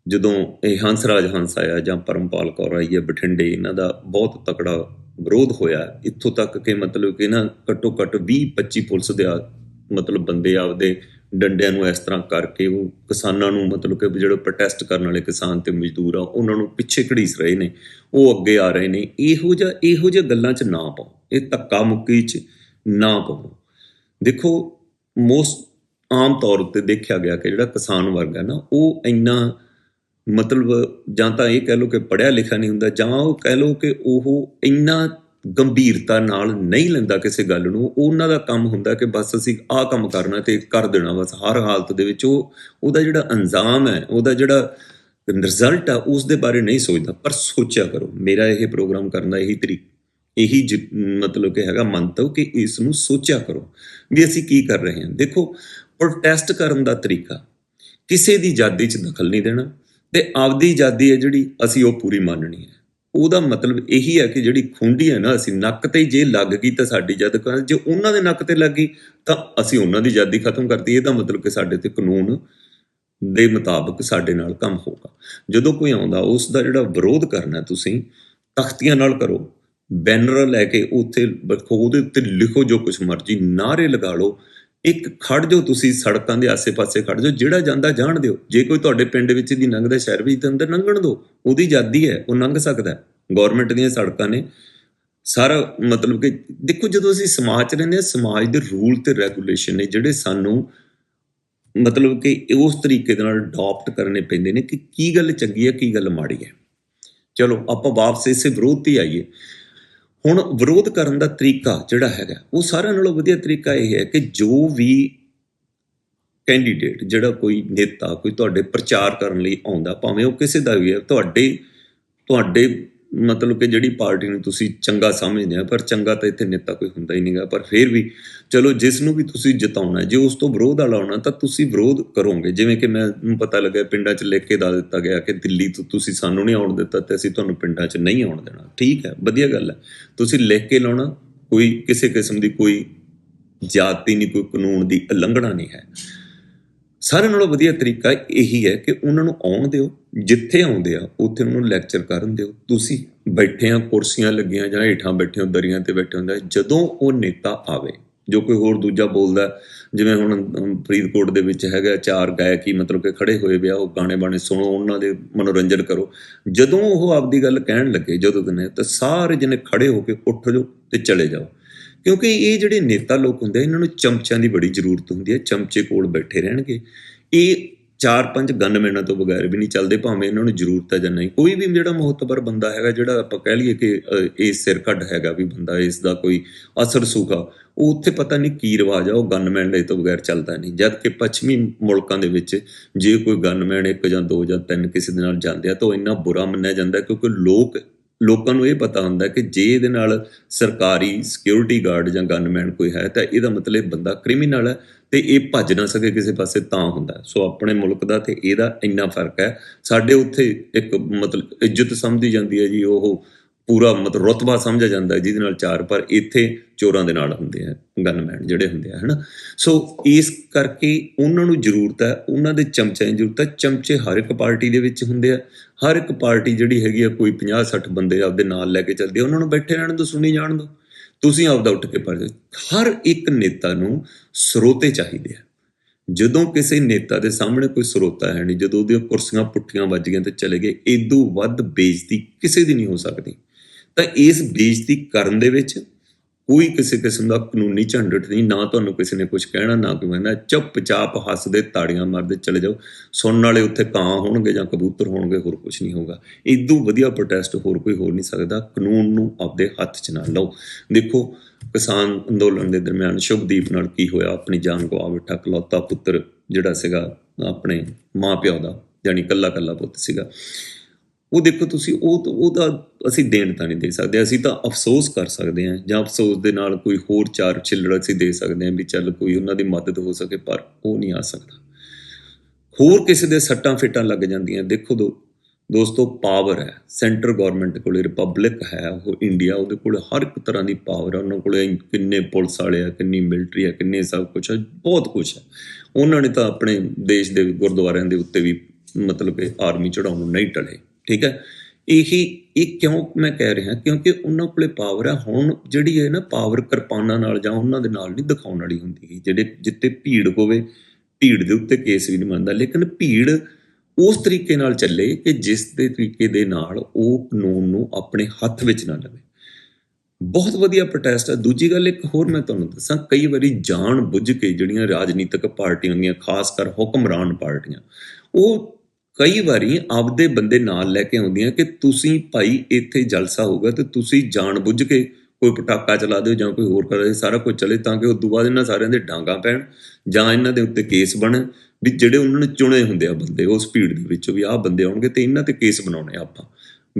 A: ਜਦੋਂ ਇਹ ਹੰਸਰਾਜ ਹੰਸ ਆਇਆ ਜਾਂ ਪਰਮਪਾਲ ਕੌਰ ਆਈ ਹੈ, ਬਠਿੰਡੇ, ਇਹਨਾਂ ਦਾ ਬਹੁਤ ਤਕੜਾ ਵਿਰੋਧ ਹੋਇਆ। ਇੱਥੋਂ ਤੱਕ ਕਿ ਮਤਲਬ ਕਿ ਨਾ ਘੱਟੋ ਘੱਟ 20 25 ਪੁਲਿਸ ਦੇ ਮਤਲਬ ਬੰਦੇ ਆਪਦੇ ਡੰਡਿਆਂ ਨੂੰ ਇਸ ਤਰ੍ਹਾਂ ਕਰਕੇ ਉਹ ਕਿਸਾਨਾਂ ਨੂੰ ਮਤਲਬ ਕਿ ਜਿਹੜੇ ਪ੍ਰੋਟੈਸਟ ਕਰਨ ਵਾਲੇ ਕਿਸਾਨ ਤੇ ਮਜ਼ਦੂਰ ਆ, ਉਹਨਾਂ ਨੂੰ ਪਿੱਛੇ ਘੜੀਸ ਰਹੇ ਨੇ, ਉਹ ਅੱਗੇ ਆ ਰਹੇ ਨੇ। ਇਹੋ ਜਿਹਾ ਇਹੋ ਜਿਹਾ ਗੱਲਾਂ 'ਚ ਨਾ ਪਾਓ। ਇਹ ਧੱਕਾ ਮੁੱਕੀ 'ਚ ਨਾ ਪਾਓ। ਦੇਖੋ ਮੋਸਟ ਆਮ ਤੌਰ ਉੱਤੇ ਦੇਖਿਆ ਗਿਆ ਕਿ ਜਿਹੜਾ ਕਿਸਾਨ ਵਰਗ ਹੈ ਨਾ, ਉਹ ਇੰਨਾ ਮਤਲਬ ਜਾਂ ਤਾਂ ਇਹ ਕਹਿ ਲਓ ਕਿ ਪੜਿਆ ਲਿਖਿਆ ਨਹੀਂ ਹੁੰਦਾ, ਜਾਂ ਉਹ ਕਹਿ ਲਓ ਕਿ ਉਹ ਇੰਨਾ ਗੰਭੀਰਤਾ ਨਾਲ ਨਹੀਂ ਲੈਂਦਾ ਕਿਸੇ ਗੱਲ ਨੂੰ, ਉਹਨਾਂ ਦਾ ਕੰਮ ਹੁੰਦਾ ਕਿ ਬਸ ਅਸੀਂ ਆਹ ਕੰਮ ਕਰਨਾ ਤੇ ਕਰ ਦੇਣਾ, ਬਸ ਹਰ ਹਾਲਤ ਦੇ ਵਿੱਚ ਉਹ, ਉਹਦਾ ਜਿਹੜਾ ਅੰਜਾਮ ਹੈ, ਉਹਦਾ ਜਿਹੜਾ ਰਿਜ਼ਲਟ ਆ, ਉਸ ਦੇ ਬਾਰੇ ਨਹੀਂ ਸੋਚਦਾ, ਪਰ ਸੋਚਿਆ ਕਰੋ, ਮੇਰਾ ਇਹ ਪ੍ਰੋਗਰਾਮ ਕਰਨ ਦਾ ਇਹੀ ਤਰੀਕ, ਇਹੀ ਜ- ਮਤਲਬ ਕਿ ਹੈਗਾ ਮੰਤਵ ਕਿ ਇਸ ਨੂੰ ਸੋਚਿਆ ਕਰੋ ਵੀ ਅਸੀਂ ਕੀ ਕਰ ਰਹੇ ਹਾਂ। ਦੇਖੋ ਪ੍ਰੋਟੈਸਟ ਕਰਨ ਦਾ ਤਰੀਕਾ, ਕਿਸੇ ਦੀ ਆਜ਼ਾਦੀ 'ਚ ਦਖਲ ਨਹੀਂ ਦੇਣਾ ਤੇ ਆਪਦੀ ਆਜ਼ਾਦੀ ਹੈ ਜਿਹੜੀ ਅਸੀਂ ਉਹ ਪੂਰੀ ਮੰਨਣੀ ਹੈ। ਉਹਦਾ ਮਤਲਬ ਇਹੀ ਹੈ ਕਿ ਜਿਹੜੀ ਖੁੰਡੀ ਹੈ ਨਾ, ਅਸੀਂ ਨੱਕ ਤੇ ਜੇ ਲੱਗ ਗਈ ਤਾਂ ਸਾਡੀ ਜਦ ਜੇ ਉਹਨਾਂ ਦੇ ਨੱਕ ਤੇ ਲੱਗ ਗਈ ਤਾਂ ਅਸੀਂ ਉਹਨਾਂ ਦੀ ਆਜ਼ਾਦੀ ਖਤਮ ਕਰਤੀ ਇਹਦਾ ਮਤਲਬ ਕਿ ਸਾਡੇ ਤੇ ਕਾਨੂੰਨ ਦੇ ਮੁਤਾਬਕ ਸਾਡੇ ਨਾਲ ਕੰਮ ਹੋਗਾ ਜਦੋਂ ਕੋਈ ਆਉਂਦਾ ਉਸ ਦਾ ਜਿਹੜਾ ਵਿਰੋਧ ਕਰਨਾ ਤੁਸੀਂ, ਤਖਤੀਆਂ ਨਾਲ ਕਰੋ। ਬੈਨਰ ਲੈ ਕੇ ਉੱਥੇ ਰੱਖੋ ਉਹਦੇ ਉੱਤੇ ਲਿਖੋ ਜੋ ਕੁਝ ਮਰਜ਼ੀ ਨਾਰੇ ਲਗਾ ਲਓ। ਇੱਕ ਖੜ ਜਾਓ ਤੁਸੀਂ, ਸੜਕਾਂ ਦੇ ਆਸੇ-ਪਾਸੇ ਖੜ ਜਾਓ, ਜਿਹੜਾ ਜਾਂਦਾ ਜਾਣ ਦਿਓ। ਜੇ ਕੋਈ ਤੁਹਾਡੇ ਪਿੰਡ ਵਿੱਚ ਦੀ ਲੰਘਦਾ ਸ਼ਹਿਰ ਵਿੱਚ ਤਾਂ ਅੰਦਰ ਲੰਘਣ ਦਿਓ ਉਹਦੀ ਆਜ਼ਾਦੀ ਹੈ, ਉਹ ਲੰਘ ਸਕਦਾ ਹੈ। ਗਵਰਨਮੈਂਟ ਦੀਆਂ ਸੜਕਾਂ ਨੇ। ਸਾਰਾ ਮਤਲਬ ਕਿ ਦੇਖੋ, ਜਦੋਂ ਅਸੀਂ ਸਮਾਜ 'ਚ ਰਹਿੰਦੇ ਹਾਂ, ਸਮਾਜ ਦੇ ਰੂਲ ਤੇ ਰੈਗੂਲੇਸ਼ਨ ਨੇ ਜਿਹੜੇ ਸਾਨੂੰ ਮਤਲਬ ਕਿ ਉਸ ਤਰੀਕੇ ਦੇ ਨਾਲ ਅਡਾਪਟ ਕਰਨੇ ਪੈਂਦੇ ਨੇ ਕਿ ਕੀ ਗੱਲ ਚੰਗੀ ਹੈ, ਕੀ ਗੱਲ ਮਾੜੀ ਹੈ। ਚਲੋ, ਆਪਾਂ ਵਾਪਸ ਇਸੇ ਵਿਰੋਧ ਤੇ ਆਈਏ। ਹੁਣ ਵਿਰੋਧ ਕਰਨ ਦਾ ਤਰੀਕਾ ਜਿਹੜਾ ਹੈਗਾ, ਉਹ ਸਾਰਿਆਂ ਨਾਲੋਂ ਵਧੀਆ ਤਰੀਕਾ ਇਹ ਹੈ ਕਿ ਜੋ ਵੀ ਕੈਂਡੀਡੇਟ ਜਿਹੜਾ ਕੋਈ ਨੇਤਾ, ਕੋਈ ਤੁਹਾਡੇ ਪ੍ਰਚਾਰ ਕਰਨ ਲਈ ਆਉਂਦਾ, ਭਾਵੇਂ ਉਹ ਕਿਸੇ ਦਾ ਵੀ ਹੈ, ਤੁਹਾਡੇ ਤੁਹਾਡੇ ਮਤਲਬ ਕਿ ਜਿਹੜੀ ਪਾਰਟੀ ਨੂੰ ਤੁਸੀਂ ਚੰਗਾ ਸਮਝਦੇ ਆ, ਪਰ ਚੰਗਾ ਤਾਂ ਇੱਥੇ ਨੇਤਾ ਕੋਈ ਹੁੰਦਾ ਹੀ ਨਹੀਂਗਾ, ਪਰ ਫਿਰ ਵੀ ਚਲੋ ਜਿਸ ਨੂੰ ਵੀ ਤੁਸੀਂ ਜਿਤਾਉਣਾ, ਜੇ ਉਸ ਤੋਂ ਵਿਰੋਧ ਵਾਲਾ ਹੋਣਾ ਤਾਂ ਤੁਸੀਂ ਵਿਰੋਧ ਕਰੋਗੇ। ਜਿਵੇਂ ਕਿ ਮੈਨੂੰ ਪਤਾ ਲੱਗਾ ਪਿੰਡਾਂ 'ਚ ਲਿਖ ਕੇ ਦਾ ਦਿੱਤਾ ਗਿਆ ਕਿ ਦਿੱਲੀ ਤੋਂ ਤੁਸੀਂ ਸਾਨੂੰ ਨਹੀਂ ਆਉਣ ਦਿੱਤਾ ਤੇ ਅਸੀਂ ਤੁਹਾਨੂੰ ਪਿੰਡਾਂ 'ਚ ਨਹੀਂ ਆਉਣ ਦੇਣਾ। ਠੀਕ ਹੈ, ਵਧੀਆ ਗੱਲ ਹੈ। ਤੁਸੀਂ ਲਿਖ ਕੇ ਲਾਉਣਾ, ਕੋਈ ਕਿਸੇ ਕਿਸਮ ਦੀ ਕੋਈ ਜਾਤੀ ਨਹੀਂ, ਕੋਈ ਕਾਨੂੰਨ ਦੀ ਉਲੰਘਣਾ ਨਹੀਂ ਹੈ। ਸਾਰਿਆਂ ਨਾਲੋਂ ਵਧੀਆ ਤਰੀਕਾ ਇਹੀ ਹੈ ਕਿ ਉਹਨਾਂ ਨੂੰ ਆਉਣ ਦਿਓ, ਜਿੱਥੇ ਆਉਂਦੇ ਆ, ਉੱਥੇ ਉਹਨਾਂ ਨੂੰ ਲੈਕਚਰ ਕਰਨ ਦਿਓ। ਤੁਸੀਂ ਬੈਠੇ ਆ, ਕੁਰਸੀਆਂ ਲੱਗੀਆਂ ਜਾਂ ਹੇਠਾਂ ਬੈਠੇ ਹੋ, ਦਰੀਆਂ ਤੇ ਬੈਠੇ ਹੁੰਦੇ ਜਦੋਂ ਉਹ ਨੇਤਾ ਆਵੇ, ਜੋ ਕੋਈ ਹੋਰ ਦੂਜਾ ਬੋਲਦਾ, ਜਿਵੇਂ ਹੁਣ ਫਰੀਦਕੋਟ ਦੇ ਵਿੱਚ ਹੈਗਾ ਚਾਰ ਗਾਇਕ ਹੀ ਮਤਲਬ ਕਿ ਖੜੇ ਹੋਏ ਵਿਆ ਉਹ ਗਾਣੇ ਬਾਣੇ ਸੁਣੋ, ਉਹਨਾਂ ਦੇ ਮਨੋਰੰਜਨ ਕਰੋ। ਜਦੋਂ ਉਹ ਆਪਦੀ ਗੱਲ ਕਹਿਣ ਲੱਗੇ, ਜਦੋਂ ਦਿਨੇ, ਤਾਂ ਸਾਰੇ ਜਣੇ ਖੜੇ ਹੋ ਕੇ ਉੱਠ ਜਾਓ ਤੇ ਚਲੇ ਜਾਓ। ਕਿਉਂਕਿ ਇਹ ਜਿਹੜੇ ਨੇਤਾ ਲੋਕ ਹੁੰਦੇ ਇਹਨਾਂ ਨੂੰ ਚਮਚਿਆਂ ਦੀ ਬੜੀ ਜ਼ਰੂਰਤ ਹੁੰਦੀ ਹੈ, ਚਮਚੇ ਕੋਲ ਬੈਠੇ ਰਹਿਣਗੇ। ਇਹ ਚਾਰ ਪੰਜ ਗਨਮੈਨਾਂ ਤੋਂ ਬਗੈਰ ਵੀ ਨਹੀਂ ਚੱਲਦੇ, ਭਾਵੇਂ ਇਹਨਾਂ ਨੂੰ ਜ਼ਰੂਰਤ ਹੈ ਜਾਂ ਨਹੀਂ। ਕੋਈ ਵੀ ਜਿਹੜਾ ਮਹੱਤਵਪੂਰਨ ਬੰਦਾ ਹੈਗਾ, ਜਿਹੜਾ ਆਪਾਂ ਕਹਿ ਲਈਏ ਕਿ ਇਹ ਸਿਰ ਕੱਢ ਹੈਗਾ ਵੀ ਬੰਦਾ, ਇਸ ਦਾ ਕੋਈ ਅਸਰ ਸੁਖਾ ਉਹ ਉੱਥੇ ਪਤਾ ਨਹੀਂ ਕੀ ਰਿਵਾਜ ਆ, ਉਹ ਗਨਮੈਨ ਦੇ ਤੋਂ ਬਗੈਰ ਚੱਲਦਾ ਨਹੀਂ। ਜਦ ਕਿ ਪੱਛਮੀ ਮੁਲਕਾਂ ਦੇ ਵਿੱਚ ਜੇ ਕੋਈ ਗਨਮੈਨ ਇੱਕ ਜਾਂ ਦੋ ਜਾਂ ਤਿੰਨ ਕਿਸੇ ਦੇ ਨਾਲ ਜਾਂਦੇ ਆ, ਤਾਂ ਉਹ ਇੰਨਾ ਬੁਰਾ ਮੰਨਿਆ ਜਾਂਦਾ ਕਿਉਂਕਿ ਲੋਕ ਲੋਕਾਂ ਨੂੰ ਇਹ ਪਤਾ ਹੁੰਦਾ ਕਿ ਜੇ ਇਹਦੇ ਨਾਲ ਸਰਕਾਰੀ ਸਿਕਿਉਰਿਟੀ ਗਾਰਡ ਜਾਂ ਗਨਮੈਨ ਕੋਈ ਹੈ, ਤਾਂ ਇਹਦਾ ਮਤਲਬ ਬੰਦਾ ਕ੍ਰਿਮੀਨਲ ਹੈ ਤੇ ਇਹ ਭੱਜ ਨਾ ਸਕੇ ਕਿਸੇ ਪਾਸੇ ਤਾਂ ਹੁੰਦਾ ਸੋ ਆਪਣੇ ਮੁਲਕ ਦਾ ਤੇ ਇਹਦਾ ਇੰਨਾ ਫ਼ਰਕ ਹੈ। ਸਾਡੇ ਉੱਥੇ ਇੱਕ ਮਤਲਬ ਇੱਜ਼ਤ ਸਮਝੀ ਜਾਂਦੀ ਹੈ ਜੀ, ਉਹ ਪੂਰਾ ਮਤਲਬ ਰਤਬਾ ਸਮਝਿਆ ਜਾਂਦਾ ਹੈ, ਜਿਹਦੇ ਨਾਲ ਚਾਰ ਪਰ ਇੱਥੇ ਚੋਰਾਂ ਦੇ ਨਾਲ ਹੁੰਦੇ ਆ ਗਨਮੈਨ ਜਿਹੜੇ ਹੁੰਦੇ ਆ, ਹਨਾ? ਸੋ ਇਸ ਕਰਕੇ ਉਹਨਾਂ ਨੂੰ ਜ਼ਰੂਰਤ ਹੈ, ਉਹਨਾਂ ਦੇ ਚਮਚਿਆਂ ਦੀ ਜ਼ਰੂਰਤ ਹੈ। ਚਮਚੇ ਹਰ ਇੱਕ ਪਾਰਟੀ ਦੇ ਵਿੱਚ ਹੁੰਦੇ ਆ। ਹਰ ਇੱਕ ਪਾਰਟੀ ਜਿਹੜੀ ਹੈਗੀ ਆ, ਕੋਈ 50 60 ਬੰਦੇ ਆਪਦੇ ਨਾਲ ਲੈ ਕੇ ਚੱਲਦੇ ਆ, ਉਹਨਾਂ ਨੂੰ ਬੈਠੇ ਰਹਿਣ ਦੋ ਸੁਣੀ ਜਾਣ ਦੋ ਤੁਸੀਂ ਆਪਦਾ ਉੱਠ ਕੇ ਪੜ ਹਰ ਇੱਕ ਨੇਤਾ ਨੂੰ ਸਰੋਤੇ ਚਾਹੀਦੇ ਆ। ਜਦੋਂ ਕਿਸੇ ਨੇਤਾ ਦੇ ਸਾਹਮਣੇ ਕੋਈ ਸਰੋਤਾ ਹੈ ਨਹੀਂ ਜਦੋਂ ਉਹਦੀਆਂ ਕੁਰਸੀਆਂ ਪੁੱਠੀਆਂ ਵੱਜ ਗਈਆਂ ਤੇ ਚਲੇ ਗਏ ਇਦੋਂ ਵੱਧ ਬੇਇੱਜ਼ਤੀ ਕਿਸੇ ਦੀ ਨਹੀਂ ਹੋ ਸਕਦੀ। ਤਾਂ ਇਸ ਬੇਇੱਜ਼ਤੀ ਕਰਨ ਦੇ ਵਿੱਚ ਕੋਈ ਕਿਸੇ ਕਿਸਮ ਦਾ ਕਾਨੂੰਨੀ ਝੰਡਟ ਨਹੀਂ, ਨਾ ਤੁਹਾਨੂੰ ਕਿਸੇ ਨੇ ਕੁਝ ਕਹਿਣਾ, ਨਾ ਕੋਈ ਕਹਿੰਦਾ, ਚੁੱਪਚਾਪ ਹੱਸਦੇ ਤਾੜੀਆਂ ਮਾਰਦੇ ਚਲੇ ਜਾਓ। ਸੁਣਨ ਵਾਲੇ ਉੱਥੇ ਕਾਂ ਹੋਣਗੇ ਜਾਂ ਕਬੂਤਰ ਹੋਣਗੇ, ਹੋਰ ਕੁਝ ਨਹੀਂ ਹੋਊਗਾ। ਇਦੋਂ ਵਧੀਆ ਪ੍ਰੋਟੈਸਟ ਹੋਰ ਕੋਈ ਹੋ ਨਹੀਂ ਸਕਦਾ। ਕਾਨੂੰਨ ਨੂੰ ਆਪਦੇ ਹੱਥ 'ਚ ਨਾ ਲਓ। ਦੇਖੋ, ਕਿਸਾਨ ਅੰਦੋਲਨ ਦੇ ਦਰਮਿਆਨ ਸ਼ੁਭਦੀਪ ਨਾਲ ਕੀ ਹੋਇਆ? ਆਪਣੀ ਜਾਨ ਗਵਾ ਬੈਠਾ ਕਲੌਤਾ ਪੁੱਤਰ, ਜਿਹੜਾ ਸੀਗਾ ਆਪਣੇ ਮਾਪਿਓ ਦਾ ਯਾਨੀ ਕੱਲਾ ਕੱਲਾ ਪੁੱਤ ਸੀਗਾ। ਉਹ ਦੇਖੋ ਤੁਸੀਂ, ਉਹ ਤਾਂ ਅਸੀਂ ਦੇਣ ਤਾਂ ਨਹੀਂ ਦੇ ਸਕਦੇ, ਅਸੀਂ ਤਾਂ ਅਫਸੋਸ ਕਰ ਸਕਦੇ ਹਾਂ, ਜਾਂ ਅਫਸੋਸ ਦੇ ਨਾਲ ਕੋਈ ਹੋਰ ਚਾਰ ਚਿੱਲੜ ਅਸੀਂ ਦੇ ਸਕਦੇ ਹਾਂ ਵੀ ਚੱਲ ਕੋਈ ਉਹਨਾਂ ਦੀ ਮਦਦ ਹੋ ਸਕੇ, ਪਰ ਉਹ ਨਹੀਂ ਆ ਸਕਦਾ। ਹੋਰ ਕਿਸੇ ਦੇ ਸੱਟਾਂ ਫਿੱਟਾਂ ਲੱਗ ਜਾਂਦੀਆਂ, ਦੇਖੋ ਦੋ, ਦੋਸਤੋ ਪਾਵਰ ਹੈ, ਸੈਂਟਰ ਗਵਰਨਮੈਂਟ ਕੋਲ ਰਿਪਬਲਿਕ ਹੈ, ਉਹ ਇੰਡੀਆ ਉਹਦੇ ਕੋਲ ਹਰ ਇੱਕ ਤਰ੍ਹਾਂ ਦੀ ਪਾਵਰ ਹੈ, ਉਹਨਾਂ ਕੋਲੇ ਕਿੰਨੇ ਪੁਲਿਸ ਵਾਲੇ ਆ, ਕਿੰਨੀ ਮਿਲਟਰੀ ਆ, ਕਿੰਨੇ ਸਭ ਕੁਝ ਹੈ ਬਹੁਤ ਕੁਝ ਹੈ। ਉਹਨਾਂ ਨੇ ਤਾਂ ਆਪਣੇ ਦੇਸ਼ ਦੇ ਗੁਰਦੁਆਰਿਆਂ ਦੇ ਉੱਤੇ ਵੀ ਮਤਲਬ ਕਿ ਆਰਮੀ ਚੜਾਉਣ ਨੂੰ ਨਹੀਂ ਟਲੇ। ਠੀਕ ਹੈ? ਇਹੀ, ਇਹ ਕਿਉਂ ਮੈਂ ਕਹਿ ਰਿਹਾ? ਕਿਉਂਕਿ ਉਹਨਾਂ ਕੋਲੇ ਪਾਵਰ ਹੈ ਹੁਣ ਜਿਹੜੀ ਹੈ ਨਾ ਪਾਵਰ ਕਿਰਪਾਨਾਂ ਨਾਲ ਜਾਂ ਉਹਨਾਂ ਦੇ ਨਾਲ ਨਹੀਂ ਦਿਖਾਉਣ ਵਾਲੀ ਹੁੰਦੀ ਜਿਹੜੇ ਜਿੱਤੇ ਭੀੜ ਹੋਵੇ, ਭੀੜ ਦੇ ਉੱਤੇ ਕੇਸ ਵੀ ਨਹੀਂ ਮੰਨਦਾ ਲੇਕਿਨ ਭੀੜ ਉਸ ਤਰੀਕੇ ਨਾਲ ਚੱਲੇ ਕਿ ਜਿਸ ਦੇ ਤਰੀਕੇ ਦੇ ਨਾਲ ਉਹ ਕਾਨੂੰਨ ਨੂੰ ਆਪਣੇ ਹੱਥ ਵਿੱਚ ਨਾ ਲਵੇ। ਬਹੁਤ ਵਧੀਆ ਪ੍ਰੋਟੈਸਟ ਹੈ ਦੂਜੀ ਗੱਲ ਇੱਕ ਹੋਰ ਮੈਂ ਤੁਹਾਨੂੰ ਦੱਸਾਂ, ਕਈ ਵਾਰੀ ਜਾਣ ਬੁੱਝ ਕੇ ਜਿਹੜੀਆਂ ਰਾਜਨੀਤਿਕ ਪਾਰਟੀਆਂ ਹੁੰਦੀਆਂ, ਖਾਸ ਕਰ ਹੁਕਮਰਾਨ ਪਾਰਟੀਆਂ, ਉਹ ਕਈ ਵਾਰੀ ਆਪਦੇ ਬੰਦੇ ਨਾਲ ਲੈ ਕੇ ਆਉਂਦੀਆਂ ਕਿ ਤੁਸੀਂ ਭਾਈ ਇੱਥੇ ਜਲਸਾ ਹੋਊਗਾ ਤੇ ਤੁਸੀਂ ਜਾਣ ਬੁੱਝ ਕੇ ਕੋਈ ਪਟਾਕਾ ਚਲਾ ਦਿਓ ਜਾਂ ਕੋਈ ਹੋਰ ਕਰੇ, ਸਾਰਾ ਕੁਝ ਚਲੇ ਤਾਂ ਕਿ ਉਸ ਤੋਂ ਬਾਅਦ ਇਹਨਾਂ ਸਾਰਿਆਂ ਦੇ ਡਾਂਗਾ ਪੈਣ ਜਾਂ ਇਹਨਾਂ ਦੇ ਉੱਤੇ ਕੇਸ ਬਣਨ ਵੀ ਜਿਹੜੇ ਉਹਨਾਂ ਨੇ ਚੁਣੇ ਹੁੰਦੇ ਆ ਬੰਦੇ ਉਸ ਭੀੜ ਦੇ ਵਿੱਚੋਂ ਵੀ ਆਹ ਬੰਦੇ ਆਉਣਗੇ ਤੇ ਇਹਨਾਂ ਤੇ ਕੇਸ ਬਣਾਉਣੇ ਆ ਆਪਾਂ।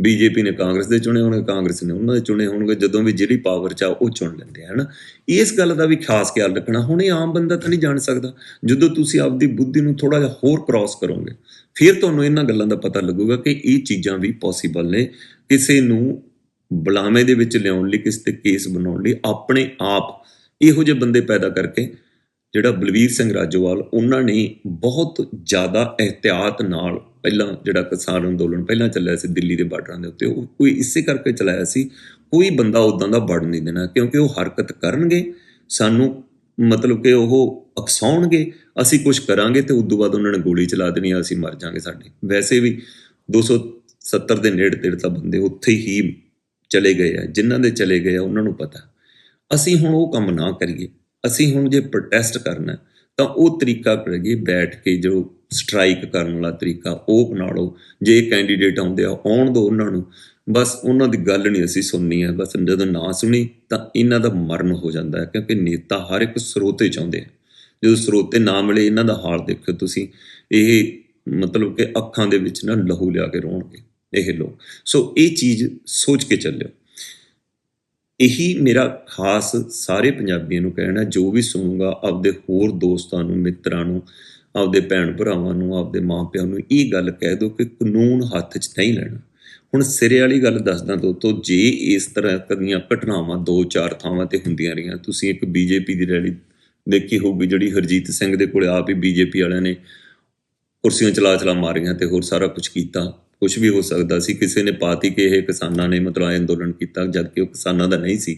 A: ਬੀਜੇਪੀ ਨੇ ਕਾਂਗਰਸ ਦੇ ਚੁਣੇ ਹੋਣਗੇ, ਕਾਂਗਰਸ ਨੇ ਉਹਨਾਂ ਦੇ ਚੁਣੇ ਹੋਣਗੇ, ਜਦੋਂ ਵੀ ਜਿਹੜੀ ਪਾਵਰ ਚ ਆ ਉਹ ਚੁਣ ਲੈਂਦੇ ਆ, ਹਨਾ? ਇਸ ਗੱਲ ਦਾ ਵੀ ਖਾਸ ਖਿਆਲ ਰੱਖਣਾ, ਹੁਣ ਇਹ ਆਮ ਬੰਦਾ ਤਾਂ ਨਹੀਂ ਜਾਣ ਸਕਦਾ। ਜਦੋਂ ਤੁਸੀਂ ਆਪਦੀ ਬੁੱਧੀ ਨੂੰ ਥੋੜਾ ਜਿਹਾ ਹੋਰ ਕ੍ਰਾਸ ਕਰੋਗੇ, ਫਿਰ ਤੁਹਾਨੂੰ ਇਹਨਾਂ ਗੱਲਾਂ ਦਾ ਪਤਾ ਲੱਗੂਗਾ ਕਿ ਇਹ ਚੀਜ਼ਾਂ ਵੀ ਪੋਸੀਬਲ ਨੇ। ਕਿਸੇ ਨੂੰ ਬੁਲਾਵੇਂ ਦੇ ਵਿੱਚ ਲਿਆਉਣ ਲਈ, ਕਿਸੇ ਤੇ ਕੇਸ ਬਣਾਉਣ ਲਈ, ਆਪਣੇ ਆਪ ਇਹੋ ਜਿਹੇ ਬੰਦੇ ਪੈਦਾ ਕਰਕੇ, ਜਿਹੜਾ ਬਲਵੀਰ ਸਿੰਘ ਰਾਜੋਵਾਲ, ਉਹਨਾਂ ਨੇ ਬਹੁਤ ਜ਼ਿਆਦਾ ਇhtiyat ਨਾਲ ਪਹਿਲਾਂ ਜਿਹੜਾ ਕਿਸਾਨ ਅੰਦੋਲਨ ਪਹਿਲਾਂ ਚੱਲਿਆ ਸੀ ਦਿੱਲੀ ਦੇ ਬਾਰਡਰਾਂ ਦੇ ਉੱਤੇ, ਉਹ ਕੋਈ ਇਸੇ ਕਰਕੇ ਚਲਾਇਆ ਸੀ, ਕੋਈ ਬੰਦਾ ਉਦਾਂ ਦਾ ਵੜ ਨਹੀਂ ਦੇਣਾ, ਕਿਉਂਕਿ ਉਹ ਹਰਕਤ ਕਰਨਗੇ, ਸਾਨੂੰ ਮਤਲਬ ਕਿ ਉਹ ਅਕਸਾਉਣਗੇ, ਅਸੀਂ ਕੁਝ ਕਰਾਂਗੇ ਤੇ ਉਦੋਂ ਬਾਅਦ ਉਹਨਾਂ ਨੇ ਗੋਲੀ ਚਲਾ ਦੇਣੀ ਆ, ਅਸੀਂ ਮਰ ਜਾਾਂਗੇ ਸਾਡੇ। ਵੈਸੇ ਵੀ 270 ਦੇ ਨੇੜੇ ਤੇੜੇ ਤਾਂ ਬੰਦੇ ਉੱਥੇ ਹੀ ਚਲੇ ਗਏ ਆ, ਜਿਨ੍ਹਾਂ ਦੇ ਚਲੇ ਗਏ ਆ, ਉਹਨਾਂ ਨੂੰ ਪਤਾ। ਅਸੀਂ ਹੁਣ ਉਹ ਕੰਮ ਨਾ ਕਰੀਏ, ਅਸੀਂ ਹੁਣ ਜੇ ਪ੍ਰੋਟੈਸਟ ਕਰਨਾ, ਤਾਂ ਉਹ ਤਰੀਕਾ ਕਰੀਏ ਬੈਠ ਕੇ ਜੋ ਸਟ੍ਰਾਈਕ ਕਰਨ ਵਾਲਾ ਤਰੀਕਾ ਉਹ ਅਪਣਾ ਲਓ ਜੇ ਕੈਂਡੀਡੇਟ ਆਉਂਦੇ ਆ, ਆਉਣ ਦੋ ਉਹਨਾਂ ਨੂੰ। ਬਸ ਉਹਨਾਂ ਦੀ ਗੱਲ ਨਹੀਂ ਅਸੀਂ ਸੁਣਨੀ ਹੈ ਬਸ ਜਦੋਂ ਨਾ ਸੁਣੀ ਤਾਂ ਇਹਨਾਂ ਦਾ ਮਰਨ ਹੋ ਜਾਂਦਾ ਹੈ, ਕਿਉਂਕਿ ਨੇਤਾ ਹਰ ਇੱਕ ਸਰੋਤੇ ਚਾਹੁੰਦੇ ਆ। ਜਦੋਂ ਸਰੋਤੇ ਨਾ ਮਿਲੇ, ਇਹਨਾਂ ਦਾ ਹਾਲ ਦੇਖੋ ਤੁਸੀਂ। ਇਹ ਮਤਲਬ ਕਿ ਅੱਖਾਂ ਦੇ ਵਿੱਚ ਨਾ ਲਹੂ ਲਿਆ ਕੇ ਰੋਣਗੇ, ਇਹ ਲੋਕ। ਸੋ ਇਹ ਚੀਜ਼ ਸੋਚ ਕੇ ਚੱਲਿਓ। ਇਹੀ ਮੇਰਾ ਖਾਸ ਸਾਰੇ ਪੰਜਾਬੀਆਂ ਨੂੰ ਕਹਿਣਾ, ਜੋ ਵੀ ਸੁਣੂਗਾ, ਆਪਦੇ ਹੋਰ ਦੋਸਤਾਂ ਨੂੰ, ਮਿੱਤਰਾਂ ਨੂੰ ਆਪਦੇ ਭੈਣ ਭਰਾਵਾਂ ਨੂੰ, ਆਪਦੇ ਮਾਪਿਆਂ ਨੂੰ ਇਹ ਗੱਲ ਕਹਿ ਦਿਓ ਕਿ ਕਾਨੂੰਨ ਹੱਥ 'ਚ ਨਹੀਂ ਲੈਣਾ। ਹੁਣ ਸਿਰੇ ਵਾਲੀ ਗੱਲ ਦੱਸਦਾ ਦੋਸਤੋ, ਜੇ ਇਸ ਤਰ੍ਹਾਂ ਦੀਆਂ ਘਟਨਾਵਾਂ ਦੋ ਚਾਰ ਥਾਵਾਂ ਤੇ ਹੁੰਦੀਆਂ ਰਹੀਆਂ, ਤੁਸੀਂ ਇੱਕ ਬੀਜੇਪੀ ਦੀ ਰੈਲੀ ਦੇਖੀ ਹੋਊਗੀ, ਜਿਹੜੀ ਹਰਜੀਤ ਸਿੰਘ ਦੇ ਕੋਲੇ ਆਪ ਹੀ ਬੀਜੇਪੀ ਵਾਲਿਆਂ ਨੇ ਕੁਰਸੀਆਂ ਚਲਾ ਚਲਾ ਮਾਰੀਆਂ ਤੇ ਹੋਰ ਸਾਰਾ ਕੁਝ ਕੀਤਾ। ਕੁਝ ਵੀ ਹੋ ਸਕਦਾ ਸੀ, ਕਿਸੇ ਨੇ ਪਾਤੀ ਕਿ ਇਹ ਕਿਸਾਨਾਂ ਨੇ ਮਤਲਬ ਆਏ ਅੰਦੋਲਨ ਕੀਤਾ ਜਦ ਕਿ ਉਹ ਕਿਸਾਨਾਂ ਦਾ ਨਹੀਂ ਸੀ,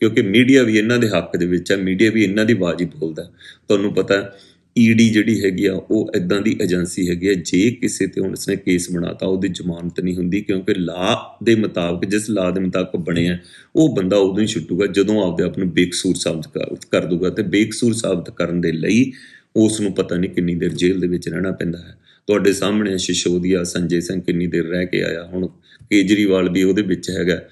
A: ਕਿਉਂਕਿ ਮੀਡੀਆ ਵੀ ਇਹਨਾਂ ਦੇ ਹੱਕ ਦੇ ਵਿੱਚ ਹੈ, ਮੀਡੀਆ ਵੀ ਇਹਨਾਂ ਦੀ ਆਵਾਜ਼ ਹੀ ਬੋਲਦਾ। ਤੁਹਾਨੂੰ ਪਤਾ ਈਡੀ ਜਿਹੜੀ ਹੈਗੀ ਆ, ਉਹ ਇਦਾਂ ਦੀ ਏਜੰਸੀ ਹੈਗੀ ਆ, ਜੇ ਕਿਸੇ ਤੇ ਹੁਣ ਉਸਨੇ ਕੇਸ ਬਣਾਤਾ, ਉਹਦੀ ਜ਼ਮਾਨਤ ਨਹੀਂ ਹੁੰਦੀ, ਕਿਉਂਕਿ ਲਾ ਦੇ ਮੁਤਾਬਕ, ਜਿਸ ਲਾ ਦੇ ਮੁਤਾਬਕ ਬਣਿਆ ਉਹ ਬੰਦਾ ਉਦੋਂ ਹੀ ਛੁੱਟੂਗਾ, ਜਦੋਂ ਆਪਦੇ ਆਪ ਨੂੰ ਬੇਕਸੂਰ ਸਾਬਤ ਕਰ ਦੂਗਾ ਤੇ ਬੇਕਸੂਰ ਸਾਬਤ ਕਰਨ ਦੇ ਲਈ ਉਸ ਨੂੰ ਪਤਾ ਨਹੀਂ ਕਿੰਨੀ ਦੇਰ ਜੇਲ੍ਹ ਦੇ ਵਿੱਚ ਰਹਿਣਾ ਪੈਂਦਾ ਹੈ। ਤੁਹਾਡੇ ਸਾਹਮਣੇ ਸ਼ਿਸ਼ੋਦੀਆ, ਸੰਜੇ ਸਿੰਘ ਕਿੰਨੀ ਦੇਰ ਰਹਿ ਕੇ ਆਇਆ, ਹੁਣ ਕੇਜਰੀਵਾਲ ਵੀ ਉਹਦੇ ਵਿੱਚ ਹੈਗਾ।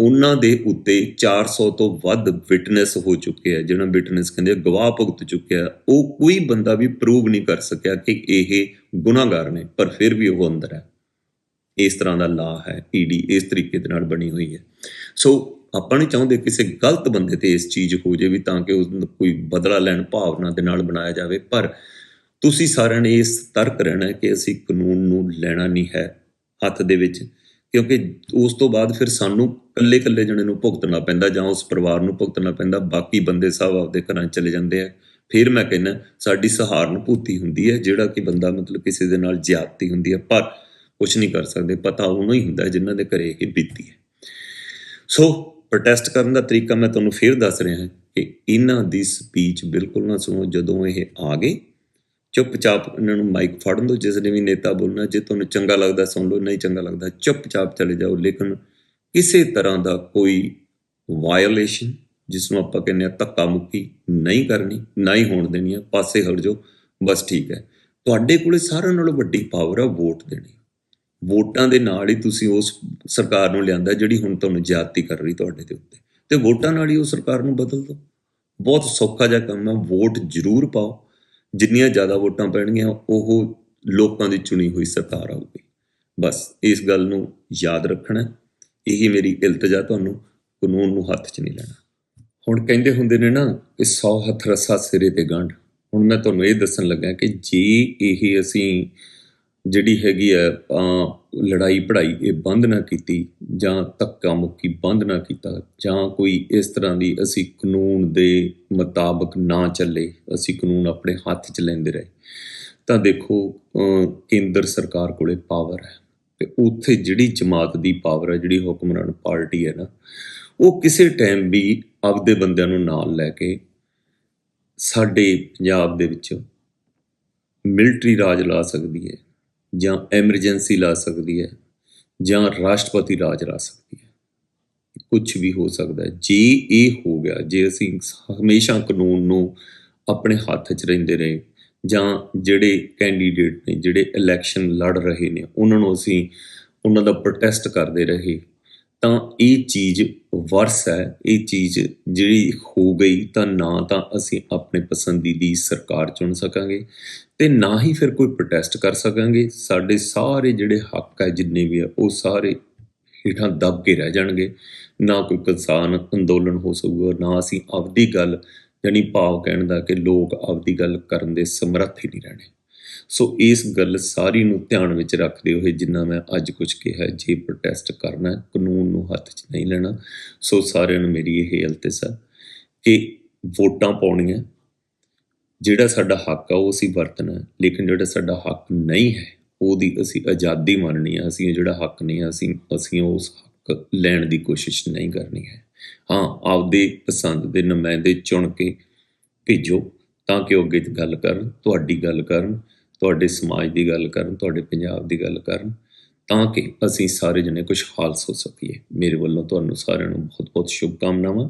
A: ਉਹਨਾਂ ਦੇ ਉੱਤੇ 400 ਤੋਂ ਵੱਧ ਵਿਟਨੈਸ ਹੋ ਚੁੱਕੇ ਆ। ਜਿਹੜਾ ਵਿਟਨੈਸ ਕਹਿੰਦੇ ਗਵਾਹ ਭੁਗਤ ਚੁੱਕਿਆ ਉਹ ਕੋਈ ਬੰਦਾ ਵੀ ਪ੍ਰੂਵ ਨਹੀਂ ਕਰ ਸਕਿਆ ਕਿ ਇਹ ਗੁਨਾਹਗਾਰ ਨੇ, ਪਰ ਫਿਰ ਵੀ ਉਹ ਅੰਦਰ ਹੈ ਇਸ ਤਰ੍ਹਾਂ ਦਾ ਲਾ ਹੈ ਈਡੀ ਇਸ ਤਰੀਕੇ ਦੇ ਨਾਲ ਬਣੀ ਹੋਈ ਹੈ। ਸੋ ਆਪਾਂ ਨਹੀਂ ਚਾਹੁੰਦੇ ਕਿਸੇ ਗਲਤ ਬੰਦੇ ਤੇ ਇਸ ਚੀਜ਼ ਹੋ ਜੇ ਵੀ ਤਾਂ ਕਿ ਉਸ ਨੂੰ ਕੋਈ ਬਦਲਾ ਲੈਣ ਭਾਵਨਾ ਦੇ ਨਾਲ ਬਣਾਇਆ ਜਾਵੇ। ਪਰ ਤੁਸੀਂ ਸਾਰਿਆਂ ਨੇ ਇਸ ਤਰਕ ਰਹਿਣਾ ਕਿ ਅਸੀਂ ਕਾਨੂੰਨ ਨੂੰ ਲੈਣਾ ਨਹੀਂ ਹੈ ਹੱਥ ਦੇ ਵਿੱਚ। ਕਿਉਂਕਿ ਉਸ ਤੋਂ ਬਾਅਦ ਫਿਰ ਸਾਨੂੰ ਇਕੱਲੇ ਇਕੱਲੇ ਜਣੇ ਨੂੰ ਭੁਗਤਣਾ ਪੈਂਦਾ ਜਾਂ ਉਸ ਪਰਿਵਾਰ ਨੂੰ ਭੁਗਤਣਾ ਪੈਂਦਾ, ਬਾਕੀ ਬੰਦੇ ਸਭ ਆਪਦੇ ਘਰਾਂ ਚਲੇ ਜਾਂਦੇ ਆ। ਫਿਰ ਮੈਂ ਕਹਿੰਦਾ, ਸਾਡੀ ਸਹਾਰਨਭੂਤੀ ਹੁੰਦੀ ਹੈ, ਜਿਹੜਾ ਕਿ ਬੰਦਾ ਮਤਲਬ ਕਿਸੇ ਦੇ ਨਾਲ ਜ਼ਿਆਦਤੀ ਹੁੰਦੀ ਹੈ, ਪਰ ਕੁਝ ਨਹੀਂ ਕਰ ਸਕਦੇ, ਪਤਾ ਉਹਨੂੰ ਹੀ ਹੁੰਦਾ ਜਿਨ੍ਹਾਂ ਦੇ ਘਰੇ ਇਹ ਬੀਤੀ ਹੈ। ਸੋ ਪ੍ਰੋਟੈਸਟ ਕਰਨ ਦਾ ਤਰੀਕਾ ਮੈਂ ਤੁਹਾਨੂੰ ਫਿਰ ਦੱਸ ਰਿਹਾ ਹਾਂ ਕਿ ਇਹਨਾਂ ਦੀ ਸਪੀਚ ਬਿਲਕੁਲ ਨਾ ਸੁਣੋ, ਜਦੋਂ ਇਹ ਆ ਗਏ ਚੁੱਪਚਾਪ ਇਹਨਾਂ ਨੂੰ ਮਾਈਕ ਫੜਨ ਦਿਓ, ਜਿਸ ਨੇ ਵੀ ਨੇਤਾ ਬੋਲਣਾ, ਜੇ ਤੁਹਾਨੂੰ ਚੰਗਾ ਲੱਗਦਾ ਸੁਣ ਲਓ, ਨਹੀਂ ਚੰਗਾ ਲੱਗਦਾ, ਚੁੱਪਚਾਪ ਚਲੇ ਜਾਓ। ਲੇਕਿਨ ਕਿਸੇ ਤਰ੍ਹਾਂ ਦਾ ਕੋਈ ਵਾਇਓਲੇਸ਼ਨ ਜਿਸ ਨੂੰ ਆਪਾਂ ਕਹਿੰਦੇ ਆ ਧੱਕਾ ਮੁੱਕੀ ਨਹੀਂ ਕਰਨੀ, ਨਾ ਹੀ ਹੋਣ ਦੇਣੀ ਆ, ਪਾਸੇ ਹਟ ਜਾਓ, ਬਸ ਠੀਕ ਹੈ। ਤੁਹਾਡੇ ਕੋਲੇ ਸਾਰਿਆਂ ਨਾਲੋਂ ਵੱਡੀ ਪਾਵਰ ਆ ਵੋਟ ਦੇਣੀ। ਵੋਟਾਂ ਦੇ ਨਾਲ ਹੀ ਤੁਸੀਂ ਉਸ ਸਰਕਾਰ ਨੂੰ ਲਿਆਂਦਾ, ਜਿਹੜੀ ਹੁਣ ਤੁਹਾਨੂੰ ਜਾਤੀ ਕਰ ਰਹੀ ਤੁਹਾਡੇ ਦੇ ਉੱਤੇ। ਤੇ ਵੋਟਾਂ ਨਾਲ ਹੀ ਉਹ ਸਰਕਾਰ ਨੂੰ ਬਦਲ ਦਿਓ। ਬਹੁਤ ਸੌਖਾ ਜਿਹਾ ਕੰਮ ਹੈ ਵੋਟ ਜ਼ਰੂਰ ਪਾਓ। ਜਿੰਨੀਆਂ ਜ਼ਿਆਦਾ ਵੋਟਾਂ ਪੈਣਗੀਆਂ, ਉਹ ਲੋਕਾਂ ਦੀ ਚੁਣੀ ਹੋਈ ਸਰਕਾਰ ਆਊਗੀ। ਬਸ ਇਸ ਗੱਲ ਨੂੰ ਯਾਦ ਰੱਖਣਾ, ਇਹੀ ਮੇਰੀ ਇਲਤਜਾ ਤੁਹਾਨੂੰ, ਕਾਨੂੰਨ ਨੂੰ ਹੱਥ 'ਚ ਨਹੀਂ ਲੈਣਾ। ਹੁਣ ਕਹਿੰਦੇ ਹੁੰਦੇ ਨੇ ਨਾ ਕਿ 100 ਹੱਥ ਰੱਸਾ ਸਿਰੇ ਤੇ ਗੰਢ। ਹੁਣ ਮੈਂ ਤੁਹਾਨੂੰ ਇਹ ਦੱਸਣ ਲੱਗਾ ਕਿ ਜੇ ਇਹ ਅਸੀਂ ਜਿਹੜੀ ਹੈਗੀ ਹੈ ਲੜਾਈ ਪੜਾਈ ਇਹ ਬੰਦ ਨਾ ਕੀਤੀ ਜਾਂ ਧੱਕਾ ਮੁੱਕੀ ਬੰਦ ਨਾ ਕੀਤਾ ਜਾਂ ਕੋਈ ਇਸ ਤਰ੍ਹਾਂ ਦੀ ਅਸੀਂ ਕਾਨੂੰਨ ਦੇ ਮੁਤਾਬਕ ਨਾ ਚੱਲੇ, ਅਸੀਂ ਕਾਨੂੰਨ ਆਪਣੇ ਹੱਥ 'ਚ ਲੈਂਦੇ ਰਹੇ। ਤਾਂ ਦੇਖੋ ਕੇਂਦਰ ਸਰਕਾਰ ਕੋਲੇ ਪਾਵਰ ਹੈ ਤੇ ਉੱਥੇ ਜਿਹੜੀ ਜਮਾਤ ਦੀ ਪਾਵਰ ਹੈ, ਜਿਹੜੀ ਹੁਕਮਰਾਨ ਪਾਰਟੀ ਹੈ ਨਾ, ਉਹ ਕਿਸੇ ਟਾਈਮ ਵੀ ਆਪਦੇ ਬੰਦਿਆਂ ਨੂੰ ਨਾਲ ਲੈ ਕੇ ਸਾਡੇ ਪੰਜਾਬ ਦੇ ਵਿੱਚ ਮਿਲਟਰੀ ਰਾਜ ਲਾ ਸਕਦੀ ਹੈ। ਜਾਂ ਐਮਰਜੈਂਸੀ ਲਾ ਸਕਦੀ ਹੈ, ਜਾਂ ਰਾਸ਼ਟਰਪਤੀ ਰਾਜ ਲਾ ਸਕਦੀ ਹੈ। ਕੁਝ ਵੀ ਹੋ ਸਕਦਾ ਹੈ। ਜੇ ਇਹ ਹੋ ਗਿਆ, ਜੇ ਅਸੀਂ ਹਮੇਸ਼ਾ ਕਾਨੂੰਨ ਨੂੰ ਆਪਣੇ ਹੱਥ 'ਚ ਰਹਿੰਦੇ ਰਹੇ, ਜਾਂ ਜਿਹੜੇ ਕੈਂਡੀਡੇਟ ਨੇ, ਜਿਹੜੇ ਇਲੈਕਸ਼ਨ ਲੜ ਰਹੇ ਨੇ, ਉਹਨਾਂ ਨੂੰ ਅਸੀਂ ਉਹਨਾਂ ਦਾ ਪ੍ਰੋਟੈਸਟ ਕਰਦੇ ਰਹੇ ਤਾਂ ਇਹ ਚੀਜ਼ ਵਰਸ ਹੈ, ਇਹ ਚੀਜ਼ ਜਿਹੜੀ ਹੋ ਗਈ ਤਾਂ ਨਾ ਤਾਂ ਅਸੀਂ ਆਪਣੇ ਪਸੰਦੀਦੀ ਸਰਕਾਰ ਚੁਣ ਸਕਾਂਗੇ ਤੇ ਨਾ ਹੀ ਫਿਰ ਕੋਈ ਪ੍ਰੋਟੈਸਟ ਕਰ ਸਕਾਂਗੇ। ਸਾਡੇ ਸਾਰੇ ਜਿਹੜੇ ਹੱਕ ਹੈ ਜਿੰਨੇ ਵੀ ਆ ਉਹ ਸਾਰੇ ਹੇਠਾਂ ਦਬ ਕੇ ਰਹਿ ਜਾਣਗੇ। ਨਾ ਕੋਈ ਕਿਸਾਨ ਅੰਦੋਲਨ ਹੋ ਸਕੂਗਾ, ਨਾ ਅਸੀਂ ਆਪਦੀ ਗੱਲ, ਜਾਣੀ ਭਾਵ ਕਹਿਣ ਦਾ ਕਿ ਲੋਕ ਆਪਦੀ ਗੱਲ ਕਰਨ ਦੇ ਸਮਰੱਥ ਹੀ ਨਹੀਂ ਰਹਿਣੇ। ਸੋ ਇਸ ਗੱਲ ਸਾਰੀ ਨੂੰ ਧਿਆਨ ਵਿੱਚ ਰੱਖਦੇ ਹੋਏ ਜਿੰਨਾ ਮੈਂ ਅੱਜ ਕੁਝ ਕਿਹਾ ਜੇ ਪ੍ਰੋਟੈਸਟ ਕਰਨਾ ਕਾਨੂੰਨ ਨੂੰ ਹੱਥ 'ਚ ਨਹੀਂ ਲੈਣਾ ਸੋ ਸਾਰਿਆਂ ਨੂੰ ਮੇਰੀ ਇਹ ਇਲਤਜਾ ਕਿ ਵੋਟਾਂ ਪਾਉਣੀਆਂ। ਜਿਹੜਾ ਸਾਡਾ ਹੱਕ ਆ ਉਹ ਅਸੀਂ ਵਰਤਣਾ ਲੇਕਿਨ ਜਿਹੜਾ ਸਾਡਾ ਹੱਕ ਨਹੀਂ ਹੈ ਉਹਦੀ ਅਸੀਂ ਆਜ਼ਾਦੀ ਮੰਨਣੀ ਆ ਅਸੀਂ ਜਿਹੜਾ ਹੱਕ ਨਹੀਂ ਆ, ਅਸੀਂ ਅਸੀਂ ਉਸ ਹੱਕ ਲੈਣ ਦੀ ਕੋਸ਼ਿਸ਼ ਨਹੀਂ ਕਰਨੀ ਹੈ। ਹਾਂ ਆਪਦੇ ਪਸੰਦ ਦੇ ਨੁਮਾਇੰਦੇ ਚੁਣ ਕੇ ਭੇਜੋ ਤਾਂ ਕਿ ਉਹ ਅੱਗੇ ਗੱਲ ਕਰਨ ਤੁਹਾਡੀ ਗੱਲ ਕਰਨ ਤੁਹਾਡੇ ਸਮਾਜ ਦੀ ਗੱਲ ਕਰਨ, ਤੁਹਾਡੇ ਪੰਜਾਬ ਦੀ ਗੱਲ ਕਰਨ, ਤਾਂ ਕਿ ਅਸੀਂ ਸਾਰੇ ਜਣੇ ਖੁਸ਼ਹਾਲ ਹੋ ਸਕੀਏ। ਮੇਰੇ ਵੱਲੋਂ ਤੁਹਾਨੂੰ ਸਾਰਿਆਂ ਨੂੰ ਬਹੁਤ ਬਹੁਤ ਸ਼ੁਭਕਾਮਨਾਵਾਂ।